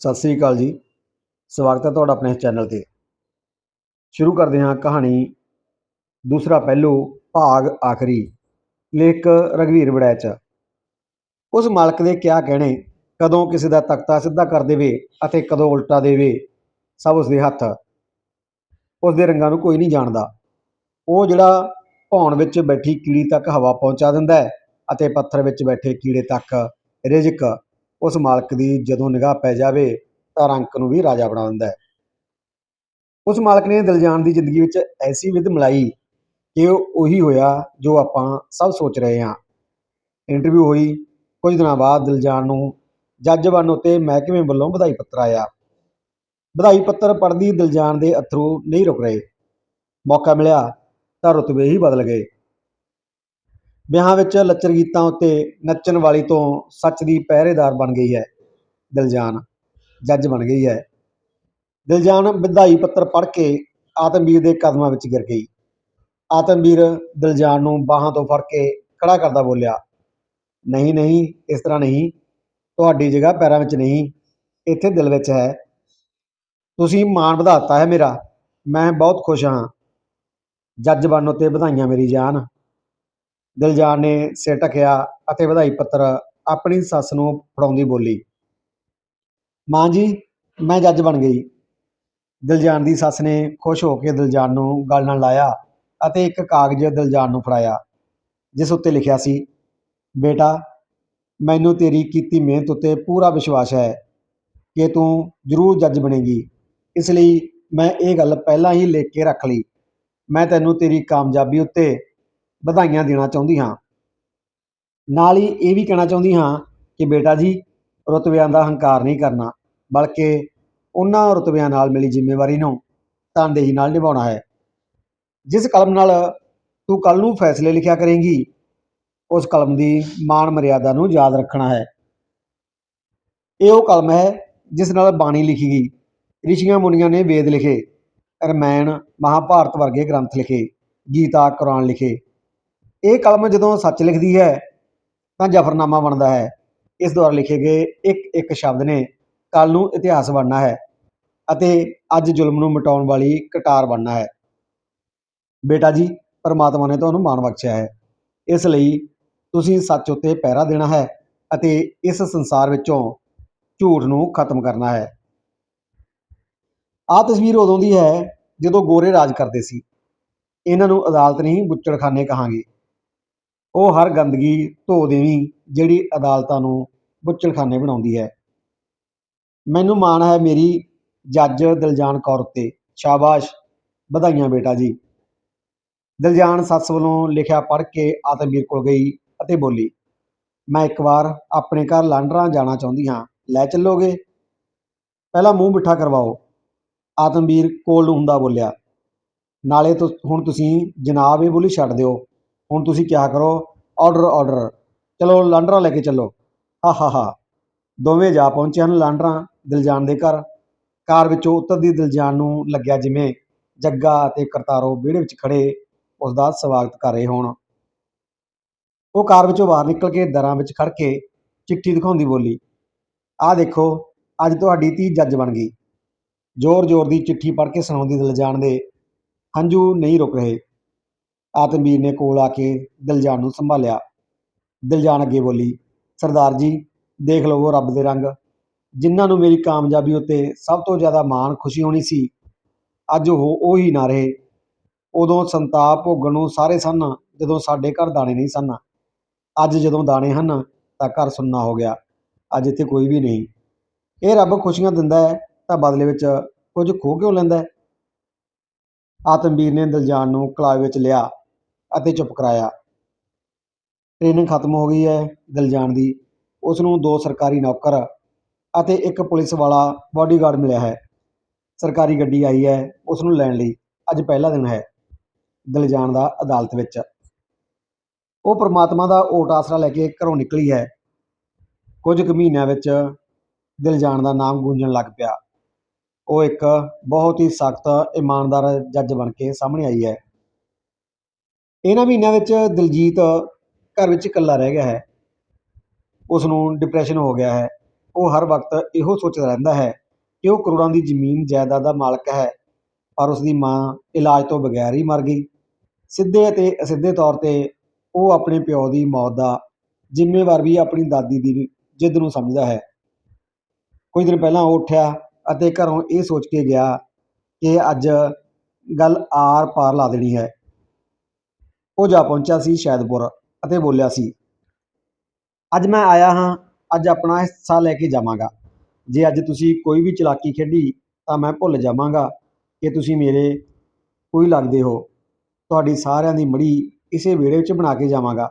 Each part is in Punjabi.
ਸਤਿ ਸ੍ਰੀ ਅਕਾਲ ਜੀ। ਸਵਾਗਤ ਹੈ ਤੁਹਾਡਾ ਆਪਣੇ ਚੈਨਲ ਤੇ। ਸ਼ੁਰੂ ਕਰਦੇ ਹਾਂ ਕਹਾਣੀ। ਦੂਸਰਾ ਪਹਿਲੂ, ਭਾਗ ਆਖਰੀ। ਲੇਖ ਰਗਵੀਰ ਵੜੈਚ। ਉਸ ਮਾਲਕ ਦੇ ਕਿਆ ਕਹਿਣੇ, ਕਦੋਂ ਕਿਸੇ ਦਾ ਤਖਤਾ ਸਿੱਧਾ ਕਰ ਦੇਵੇ ਅਤੇ ਕਦੋਂ ਉਲਟਾ ਦੇਵੇ, ਸਭ ਉਸ ਦੇ ਹੱਥ। ਉਸ ਦੇ ਰੰਗਾਂ ਨੂੰ ਕੋਈ ਨਹੀਂ ਜਾਣਦਾ। ਉਹ ਜਿਹੜਾ ਭੌਣ ਵਿੱਚ ਬੈਠੀ ਕੀੜੀ ਤੱਕ ਹਵਾ ਪਹੁੰਚਾ ਦਿੰਦਾ ਹੈ ਅਤੇ ਪੱਥਰ ਵਿੱਚ ਬੈਠੇ ਕੀੜੇ ਤੱਕ ਰਿਜ਼ਕ ਉਸ ਮਾਲਕ ਦੀ ਜਦੋਂ ਨਿਗਾਹ ਪੈ ਜਾਵੇ ਤਾਂ ਰੰਕ ਨੂੰ ਵੀ ਰਾਜਾ ਬਣਾ ਦਿੰਦਾ ਹੈ। ਉਸ ਮਾਲਕ ਨੇ ਦਿਲਜਾਨ ਦੀ ਜ਼ਿੰਦਗੀ ਵਿੱਚ ਐਸੀ ਵਿਧ ਮਿਲਾਈ ਕਿ ਉਹ ਉਹੀ ਹੋਇਆ ਜੋ ਆਪਾਂ ਸਭ ਸੋਚ ਰਹੇ ਹਾਂ। ਇੰਟਰਵਿਊ ਹੋਈ, ਕੁਝ ਦਿਨਾਂ ਬਾਅਦ ਦਿਲਜਾਨ ਨੂੰ ਜੱਜ ਬਣਨ ਉੱਤੇ ਮਹਿਕਮੇ ਵੱਲੋਂ ਵਧਾਈ ਪੱਤਰ ਆਇਆ। ਵਧਾਈ ਪੱਤਰ ਪੜ੍ਹਦੀ ਦਿਲਜਾਨ ਦੇ ਅਥਰੂ ਨਹੀਂ ਰੁਕ ਰਹੇ। ਮੌਕਾ ਮਿਲਿਆ ਤਾਂ ਰੁਤਬੇ ਹੀ ਬਦਲ ਗਏ। ਵਿਆਹਾਂ ਵਿੱਚ ਲੱਚਰ ਗੀਤਾਂ ਉੱਤੇ ਨੱਚਣ ਵਾਲੀ ਤੋਂ ਸੱਚ ਦੀ ਪਹਿਰੇਦਾਰ ਬਣ ਗਈ ਹੈ ਦਿਲਜਾਨ, ਜੱਜ ਬਣ ਗਈ ਹੈ। ਦਿਲਜਾਨ ਵਿਧਾਈ ਪੱਤਰ ਪੜ੍ਹ ਕੇ ਆਤਮਵੀਰ ਦੇ ਕਦਮਾਂ ਵਿੱਚ ਗਿਰ ਗਈ। ਆਤਮਵੀਰ ਦਿਲਜਾਨ ਨੂੰ ਬਾਹਾਂ ਤੋਂ ਫੜ ਕੇ ਖੜਾ ਕਰਦਾ ਬੋਲਿਆ, ਨਹੀਂ ਨਹੀਂ, ਇਸ ਤਰ੍ਹਾਂ ਨਹੀਂ। ਤੁਹਾਡੀ ਜਗ੍ਹਾ ਪੈਰਾਂ ਵਿੱਚ ਨਹੀਂ, ਇੱਥੇ ਦਿਲ ਵਿੱਚ ਹੈ। ਤੁਸੀਂ ਮਾਣ ਵਧਾਤਾ ਹੈ ਮੇਰਾ। ਮੈਂ ਬਹੁਤ ਖੁਸ਼ ਹਾਂ। ਜੱਜ ਬਣਨ ਉੱਤੇ ਵਧਾਈਆਂ ਮੇਰੀ ਜਾਨ। ਦਿਲਜਾਨ ਨੇ ਸਿਰ ਢੱਕਿਆ ਅਤੇ ਵਧਾਈ ਪੱਤਰ ਆਪਣੀ ਸੱਸ ਨੂੰ ਫੜਾਉਂਦੀ ਬੋਲੀ। ਮਾਂ ਜੀ, ਮੈਂ ਜੱਜ ਬਣ ਗਈ। ਦਿਲਜਾਨ ਦੀ ਸੱਸ ਨੇ ਖੁਸ਼ ਹੋ ਕੇ ਦਿਲਜਾਨ ਨੂੰ ਗਲ ਨਾਲ ਲਾਇਆ ਅਤੇ ਇੱਕ ਕਾਗਜ਼ ਦਿਲਜਾਨ ਨੂੰ ਫੜਾਇਆ, ਜਿਸ ਉੱਤੇ ਲਿਖਿਆ ਸੀ, ਬੇਟਾ, ਮੈਨੂੰ ਤੇਰੀ ਕੀਤੀ ਮਿਹਨਤ ਉੱਤੇ ਪੂਰਾ ਵਿਸ਼ਵਾਸ ਹੈ ਕਿ ਤੂੰ ਜ਼ਰੂਰ ਜੱਜ ਬਣੇਗੀ। ਇਸ ਲਈ ਮੈਂ ਇਹ ਗੱਲ ਪਹਿਲਾਂ ਹੀ ਲਿਖ ਕੇ ਰੱਖ ਲਈ। ਮੈਂ ਤੈਨੂੰ ਤੇਰੀ ਕਾਮਯਾਬੀ ਉੱਤੇ ਵਧਾਈਆਂ ਦੇਣਾ ਚਾਹੁੰਦੀ ਹਾਂ। ਨਾਲ ਹੀ ਇਹ ਵੀ ਕਹਿਣਾ ਚਾਹੁੰਦੀ ਹਾਂ ਕਿ ਬੇਟਾ ਜੀ, ਰੁਤਬਿਆਂ ਦਾ ਹੰਕਾਰ ਨਹੀਂ ਕਰਨਾ, ਬਲਕਿ ਉਹਨਾਂ ਰੁਤਬਿਆਂ ਨਾਲ ਮਿਲੀ ਜ਼ਿੰਮੇਵਾਰੀ ਨੂੰ ਤਨਦੇਹੀ ਨਾਲ ਨਿਭਾਉਣਾ ਹੈ। ਜਿਸ ਕਲਮ ਨਾਲ ਤੂੰ ਕੱਲ ਨੂੰ ਫੈਸਲੇ ਲਿਖਿਆ ਕਰੇਂਗੀ, ਉਸ ਕਲਮ ਦੀ ਮਾਣ ਮਰਿਆਦਾ ਨੂੰ ਯਾਦ ਰੱਖਣਾ ਹੈ। ਇਹ ਉਹ ਕਲਮ ਹੈ ਜਿਸ ਨਾਲ ਬਾਣੀ ਲਿਖੀ ਗਈ। ਰਿਸ਼ੀਆਂ ਮੁਨੀਆਂ ਨੇ ਵੇਦ ਲਿਖੇ, ਰਮਾਇਣ, ਮਹਾਭਾਰਤ ਵਰਗੇ ਗ੍ਰੰਥ ਲਿਖੇ, ਗੀਤਾ, ਕੁਰਾਨ ਲਿਖੇ। ਇਹ ਕਲਮ ਜਦੋਂ ਸੱਚ ਲਿਖਦੀ ਹੈ, ਤਾਂ ਜਫਰਨਾਮਾ ਬਣਦਾ ਹੈ। ਇਸ ਦੁਆਰਾ ਲਿਖੇ ਗਏ ਇੱਕ ਇੱਕ ਸ਼ਬਦ ਨੇ ਕੱਲ ਨੂੰ ਇਤਿਹਾਸ ਬਣਨਾ ਹੈ ਅਤੇ ਅੱਜ ਜ਼ੁਲਮ ਨੂੰ ਮਿਟਾਉਣ ਵਾਲੀ ਕਟਾਰ ਬਣਨਾ ਹੈ। ਬੇਟਾ ਜੀ, ਪਰਮਾਤਮਾ ਨੇ ਤੁਹਾਨੂੰ ਮਾਣ ਬਖਸ਼ਿਆ ਹੈ। ਇਸ ਲਈ ਤੁਸੀਂ ਸੱਚ ਉੱਤੇ ਪਹਿਰਾ ਦੇਣਾ ਹੈ ਅਤੇ ਇਸ ਸੰਸਾਰ ਵਿੱਚੋਂ ਝੂਠ ਨੂੰ ਖਤਮ ਕਰਨਾ ਹੈ। ਆਹ ਤਸਵੀਰ ਉਦੋਂ ਦੀ ਹੈ ਜਦੋਂ ਗੋਰੇ ਰਾਜ ਕਰਦੇ ਸੀ। ਇਹਨਾਂ ਨੂੰ ਅਦਾਲਤ ਨਹੀਂ, ਬੁੱਚੜਖਾਨੇ ਕਹਾਂਗੇ। ਉਹ ਹਰ ਗੰਦਗੀ ਧੋ ਦੇਵੀਂ, ਜਿਹੜੀ ਅਦਾਲਤਾਂ ਨੂੰ ਬੁੱਚੜਖਾਨੇ ਬਣਾਉਂਦੀ ਹੈ। ਮੈਨੂੰ ਮਾਣ ਹੈ ਮੇਰੀ ਜੱਜ ਦਿਲਜਾਨ ਕੌਰ ਉੱਤੇ। ਸ਼ਾਬਾਸ਼, ਵਧਾਈਆਂ ਬੇਟਾ ਜੀ। ਦਿਲਜਾਨ ਸੱਸ ਵੱਲੋਂ ਲਿਖਿਆ ਪੜ੍ਹ ਕੇ ਆਤਮਵੀਰ ਕੋਲ ਗਈ ਅਤੇ ਬੋਲੀ, ਮੈਂ ਇੱਕ ਵਾਰ ਆਪਣੇ ਘਰ ਲਾਂਡਰਾਂ ਜਾਣਾ ਚਾਹੁੰਦੀ ਹਾਂ। ਲੈ ਚੱਲੋਗੇ? ਪਹਿਲਾਂ ਮੂੰਹ ਮਿੱਠਾ ਕਰਵਾਓ। ਆਤਮਵੀਰ ਕੋਲ ਨੂੰ ਹੁੰਦਾ ਬੋਲਿਆ, ਨਾਲੇ ਤੁ ਹੁਣ ਤੁਸੀਂ ਜਨਾਬ ਇਹ ਬੋਲੀ ਛੱਡ ਦਿਓ। ਹੁਣ ਤੁਸੀਂ ਕਿਆ ਕਰੋ? ਆਰਡਰ ਆਰਡਰ ਚਲੋ, ਲਾਂਡਰਾਂ ਲੈ ਕੇ ਚੱਲੋ। ਹਾ ਹਾ ਹਾ। ਦੋਵੇਂ ਜਾ ਪਹੁੰਚੇ ਹਨ ਲਾਂਡਰਾਂ ਦਿਲਜਾਨ ਦੇ ਘਰ। ਕਾਰ ਵਿੱਚੋਂ ਉਤਰਦੀ ਦਿਲਜਾਨ ਨੂੰ ਲੱਗਿਆ ਜਿਵੇਂ ਜੱਗਾ ਅਤੇ ਕਰਤਾਰੋ ਵਿਹੜੇ ਵਿੱਚ ਖੜੇ ਉਸ ਦਾ ਸਵਾਗਤ ਕਰ ਰਹੇ ਹੋਣ। ਉਹ ਕਾਰ ਵਿੱਚੋਂ ਬਾਹਰ ਨਿਕਲ ਕੇ ਦਰਾਂ ਵਿੱਚ ਖੜ ਕੇ ਚਿੱਠੀ ਦਿਖਾਉਂਦੀ ਬੋਲੀ, ਆਹ ਦੇਖੋ, ਅੱਜ ਤੁਹਾਡੀ ਧੀ ਜੱਜ ਬਣ ਗਈ। ਜ਼ੋਰ-ਜ਼ੋਰ ਦੀ ਚਿੱਠੀ ਪੜ੍ਹ ਕੇ ਸੁਣਾਉਂਦੀ ਦਿਲਜਾਨ ਦੇ ਹੰਝੂ ਨਹੀਂ ਰੁਕ ਰਹੇ। ਆਤਮਵੀਰ ਨੇ ਕੋਲ ਆ ਕੇ ਦਿਲਜਾਨ ਨੂੰ ਸੰਭਾਲਿਆ। ਦਿਲਜਾਨ ਅੱਗੇ ਬੋਲੀ, ਸਰਦਾਰ ਜੀ, ਦੇਖ ਲਵੋ ਰੱਬ ਦੇ ਰੰਗ। ਜਿਨ੍ਹਾਂ ਨੂੰ ਮੇਰੀ ਕਾਮਯਾਬੀ ਉੱਤੇ ਸਭ ਤੋਂ ਜ਼ਿਆਦਾ ਮਾਣ, ਖੁਸ਼ੀ ਹੋਣੀ ਸੀ, ਅੱਜ ਉਹ ਉਹ ਹੀ ਨਾ ਰਹੇ। ਉਦੋਂ ਸੰਤਾਪ ਭੋਗਣ ਨੂੰ ਸਾਰੇ ਸਨ, ਜਦੋਂ ਸਾਡੇ ਘਰ ਦਾਣੇ ਨਹੀਂ ਸਨ। ਅੱਜ ਜਦੋਂ ਦਾਣੇ ਹਨ, ਤਾਂ ਘਰ ਸੁੰਨਾ ਹੋ ਗਿਆ। ਅੱਜ ਇੱਥੇ ਕੋਈ ਵੀ ਨਹੀਂ। ਇਹ ਰੱਬ ਖੁਸ਼ੀਆਂ ਦਿੰਦਾ ਹੈ, ਤਾਂ ਬਦਲੇ ਵਿੱਚ ਕੁਝ ਖੋਹ ਕਿਉਂ ਲੈਂਦਾ ਆਤਮਵੀਰ ਨੇ ਦਿਲਜਾਨ ਨੂੰ ਕਲਾਵੇ ਵਿੱਚ ਲਿਆ। ਅਤੇ ਚੁੱਪ ਕਰਾਇਆ। ਟ੍ਰੇਨਿੰਗ ਖਤਮ ਹੋ ਗਈ ਹੈ ਦਿਲਜਾਨ ਦੀ। ਉਸ ਨੂੰ ਦੋ ਸਰਕਾਰੀ ਨੌਕਰ ਅਤੇ ਇੱਕ ਪੁਲਿਸ ਵਾਲਾ ਬਾਡੀਗਾਰਡ ਮਿਲਿਆ ਹੈ। ਸਰਕਾਰੀ ਗੱਡੀ ਆਈ ਹੈ ਉਸ ਨੂੰ ਲੈਣ ਲਈ। ਅੱਜ ਪਹਿਲਾ ਦਿਨ ਹੈ ਦਿਲਜਾਨ ਦਾ ਅਦਾਲਤ ਵਿੱਚ। ਉਹ ਪ੍ਰਮਾਤਮਾ ਦਾ ਓਟ ਆਸਰਾ ਲੈ ਕੇ ਘਰੋਂ ਨਿਕਲੀ ਹੈ। ਕੁਝ ਕੁ ਮਹੀਨਿਆਂ ਵਿੱਚ ਦਿਲਜਾਨ ਦਾ ਨਾਮ ਗੂੰਜਣ ਲੱਗ ਪਿਆ। ਉਹ ਇੱਕ ਬਹੁਤ ਹੀ ਸਖਤ, ਇਮਾਨਦਾਰ ਜੱਜ ਬਣ ਕੇ ਸਾਹਮਣੇ ਆਈ ਹੈ। ਇਹਨਾਂ ਮਹੀਨਿਆਂ ਵਿੱਚ ਦਿਲਜੀਤ ਘਰ ਵਿੱਚ ਇਕੱਲਾ ਰਹਿ ਗਿਆ ਹੈ। ਉਸ ਨੂੰ ਡਿਪਰੈਸ਼ਨ ਹੋ ਗਿਆ ਹੈ। ਉਹ ਹਰ ਵਕਤ ਇਹੋ ਸੋਚਦਾ ਰਹਿੰਦਾ ਹੈ ਕਿ ਉਹ ਕਰੋੜਾਂ ਦੀ ਜ਼ਮੀਨ, ਜਾਇਦਾਦ ਦਾ ਮਾਲਕ ਹੈ, ਪਰ ਉਸ ਦੀ ਮਾਂ ਇਲਾਜ ਤੋਂ ਬਗੈਰ ਹੀ ਮਰ ਗਈ। ਸਿੱਧੇ ਅਤੇ ਅਸਿੱਧੇ ਤੌਰ 'ਤੇ ਉਹ ਆਪਣੇ ਪਿਓ ਦੀ ਮੌਤ ਦਾ ਜ਼ਿੰਮੇਵਾਰ ਵੀ ਆਪਣੀ ਦਾਦੀ ਦੀ ਜਿੱਦ ਨੂੰ ਸਮਝਦਾ ਹੈ। ਕੁਝ ਦਿਨ ਪਹਿਲਾਂ ਉਹ ਉੱਠਿਆ ਅਤੇ ਘਰੋਂ ਇਹ ਸੋਚ ਕੇ ਗਿਆ ਕਿ ਅੱਜ ਗੱਲ ਆਰ ਪਾਰ ਲਾ ਦੇਣੀ ਹੈ। ਉਹ ਜਾ ਪਹੁੰਚਿਆ ਸੀ ਸ਼ੈਦਪੁਰ ਅਤੇ ਬੋਲਿਆ ਸੀ, ਅੱਜ ਮੈਂ ਆਇਆ ਹਾਂ, ਅੱਜ ਆਪਣਾ ਹਿੱਸਾ ਲੈ ਕੇ ਜਾਵਾਂਗਾ। ਜੇ ਅੱਜ ਤੁਸੀਂ ਕੋਈ ਵੀ ਚਲਾਕੀ ਖੇਡੀ, ਤਾਂ ਮੈਂ ਭੁੱਲ ਜਾਵਾਂਗਾ ਕਿ ਤੁਸੀਂ ਮੇਰੇ ਕੋਈ ਲੱਗਦੇ ਹੋ। ਤੁਹਾਡੀ ਸਾਰਿਆਂ ਦੀ ਮੜੀ ਇਸੇ ਵਿਹੜੇ ਵਿੱਚ ਬਣਾ ਕੇ ਜਾਵਾਂਗਾ।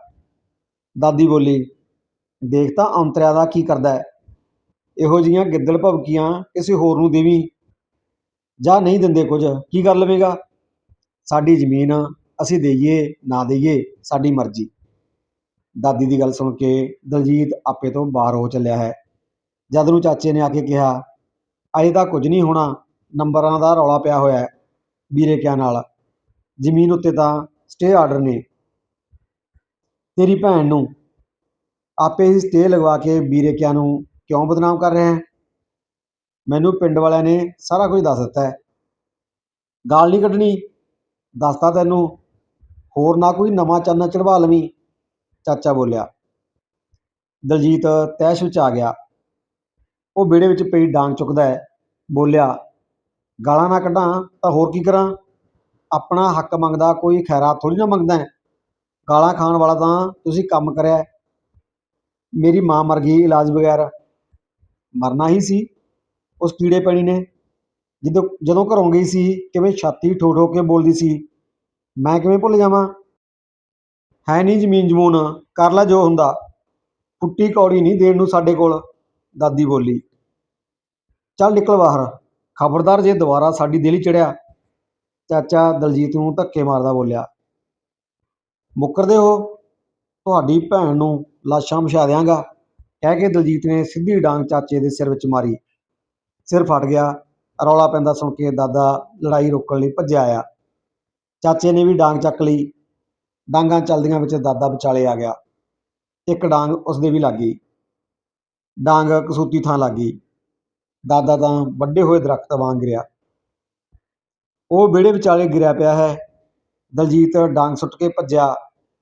ਦਾਦੀ ਬੋਲੀ, ਦੇਖ ਤਾਂ ਅੰਤਰਿਆ ਦਾ ਕੀ ਕਰਦਾ ਹੈ। ਇਹੋ ਜਿਹੀਆਂ ਗਿੱਦੜ ਭਵਕੀਆਂ ਕਿਸੇ ਹੋਰ ਨੂੰ ਦੇਵੀਂ ਜਾਂ ਨਹੀਂ ਦਿੰਦੇ ਕੁਝ। ਕੀ ਕਰ ਲਵੇਗਾ? ਸਾਡੀ ਜ਼ਮੀਨ ਅਸੀਂ ਦੇਈਏ, ਨਾ ਦੇਈਏ, ਸਾਡੀ ਮਰਜ਼ੀ। ਦਾਦੀ ਦੀ ਗੱਲ ਸੁਣ ਕੇ ਦਲਜੀਤ ਆਪੇ ਤੋਂ ਬਾਹਰ ਹੋ ਚੱਲਿਆ ਹੈ। ਜਦ ਨੂੰ ਚਾਚੇ ਨੇ ਆ ਕੇ ਕਿਹਾ, ਅਜੇ ਤਾਂ ਕੁਝ ਨਹੀਂ ਹੋਣਾ, ਨੰਬਰਾਂ ਦਾ ਰੌਲਾ ਪਿਆ ਹੋਇਆ ਹੈ ਵੀਰੇ ਕਿਆ ਨਾਲ। ਜ਼ਮੀਨ ਉੱਤੇ ਤਾਂ ਸਟੇ ਆਰਡਰ ਨੇ। ਤੇਰੀ ਭੈਣ ਨੂੰ ਆਪੇ ਹੀ ਸਟੇ ਲਗਵਾ ਕੇ ਵੀਰੇ ਕਿਆ ਨੂੰ ਕਿਉਂ ਬਦਨਾਮ ਕਰ ਰਿਹਾ ਹੈ? ਮੈਨੂੰ ਪਿੰਡ ਵਾਲਿਆਂ ਨੇ ਸਾਰਾ ਕੁਝ ਦੱਸ ਦਿੱਤਾ ਹੈ। ਗਾਲ ਨਹੀਂ ਕੱਢਣੀ, ਦੱਸਤਾ ਤੈਨੂੰ ਹੋਰ ਨਾ ਕੋਈ ਨਵਾਂ ਚੰਨ ਚੜਵਾ ਲਵੀਂ, ਚਾਚਾ ਬੋਲਿਆ। ਦਲਜੀਤ ਤੈਸ਼ ਵਿੱਚ ਆ ਗਿਆ। ਉਹ ਵਿਹੜੇ ਵਿੱਚ ਪਈ ਡਾਂਗ ਚੁੱਕਦਾ ਹੈ, ਬੋਲਿਆ, ਗਾਲਾਂ ਨਾ ਕੱਢਾਂ, ਤਾਂ ਹੋਰ ਕੀ ਕਰਾਂ? ਆਪਣਾ ਹੱਕ ਮੰਗਦਾ ਕੋਈ ਖੈਰਾਤ ਥੋੜੀ ਨਾ ਮੰਗਦਾ ਗਾਲਾਂ ਖਾਣ ਵਾਲਾ ਤਾਂ ਤੁਸੀਂ ਕੰਮ ਕਰਿਆ ਮੇਰੀ ਮਾਂ ਮਰ ਗਈ ਇਲਾਜ ਬਗੈਰ। ਮਰਨਾ ਹੀ ਸੀ। ਉਸ ਕੀੜੇ ਪੈਣੀ ਨੇ। ਜਦੋਂ ਜਦੋਂ ਘਰੋਂ ਗਈ ਸੀ, ਕਿਵੇਂ ਛਾਤੀ ਠੋ ਠੋ ਕੇ ਬੋਲਦੀ ਸੀ ਮੈਂ ਕਿਵੇਂ ਭੁੱਲ ਜਾਵਾਂ? ਹੈ ਨਹੀਂ ਜ਼ਮੀਨ ਜਮੂਨ, ਕਰ ਲੈ ਜੋ ਹੁੰਦਾ। ਫੁੱਟੀ ਕੌੜੀ ਨਹੀਂ ਦੇਣ ਨੂੰ ਸਾਡੇ ਕੋਲ, ਦਾਦੀ ਬੋਲੀ। ਚੱਲ ਨਿਕਲ ਬਾਹਰ। ਖਬਰਦਾਰ ਜੇ ਦੁਬਾਰਾ ਸਾਡੀ ਦੇਲੀ ਚੜਿਆ। ਚਾਚਾ ਦਲਜੀਤ ਨੂੰ ਧੱਕੇ ਮਾਰਦਾ ਬੋਲਿਆ। ਮੁੱਕਰਦੇ ਹੋ? ਤੁਹਾਡੀ ਭੈਣ ਨੂੰ ਲਾਸ਼ਾਂ ਵਿਛਾ ਦਿਆਂਗਾ। ਕਹਿ ਕੇ ਦਲਜੀਤ ਨੇ ਸਿੱਧੀ ਡਾਂਗ ਚਾਚੇ ਦੇ ਸਿਰ ਵਿੱਚ ਮਾਰੀ। ਸਿਰ ਫਟ ਗਿਆ। ਰੌਲਾ ਪੈਂਦਾ ਸੁਣ ਕੇ ਦਾਦਾ ਲੜਾਈ ਰੋਕਣ ਲਈ ਭੱਜਿਆ ਆਇਆ। ਚਾਚੇ ਨੇ ਵੀ ਡਾਂਗ ਚੱਕ ਲਈ। ਡਾਂਗਾਂ ਚੱਲਦੀਆਂ ਵਿੱਚ ਦਾਦਾ ਵਿਚਾਲੇ ਆ ਗਿਆ। ਇੱਕ ਡਾਂਗ ਉਸਦੇ ਵੀ ਲੱਗ ਗਈ। ਡਾਂਗ ਕਸੂਤੀ ਥਾਂ ਲੱਗ ਗਈ। ਦਾਦਾ ਤਾਂ ਵੱਡੇ ਹੋਏ ਦਰਖਤ ਵਾਂਗ ਗਿਰਿਆ। ਉਹ ਵਿਹੜੇ ਵਿਚਾਲੇ ਗਿਰਿਆ ਪਿਆ ਹੈ। ਦਲਜੀਤ ਡਾਂਗ ਸੁੱਟ ਕੇ ਭੱਜਿਆ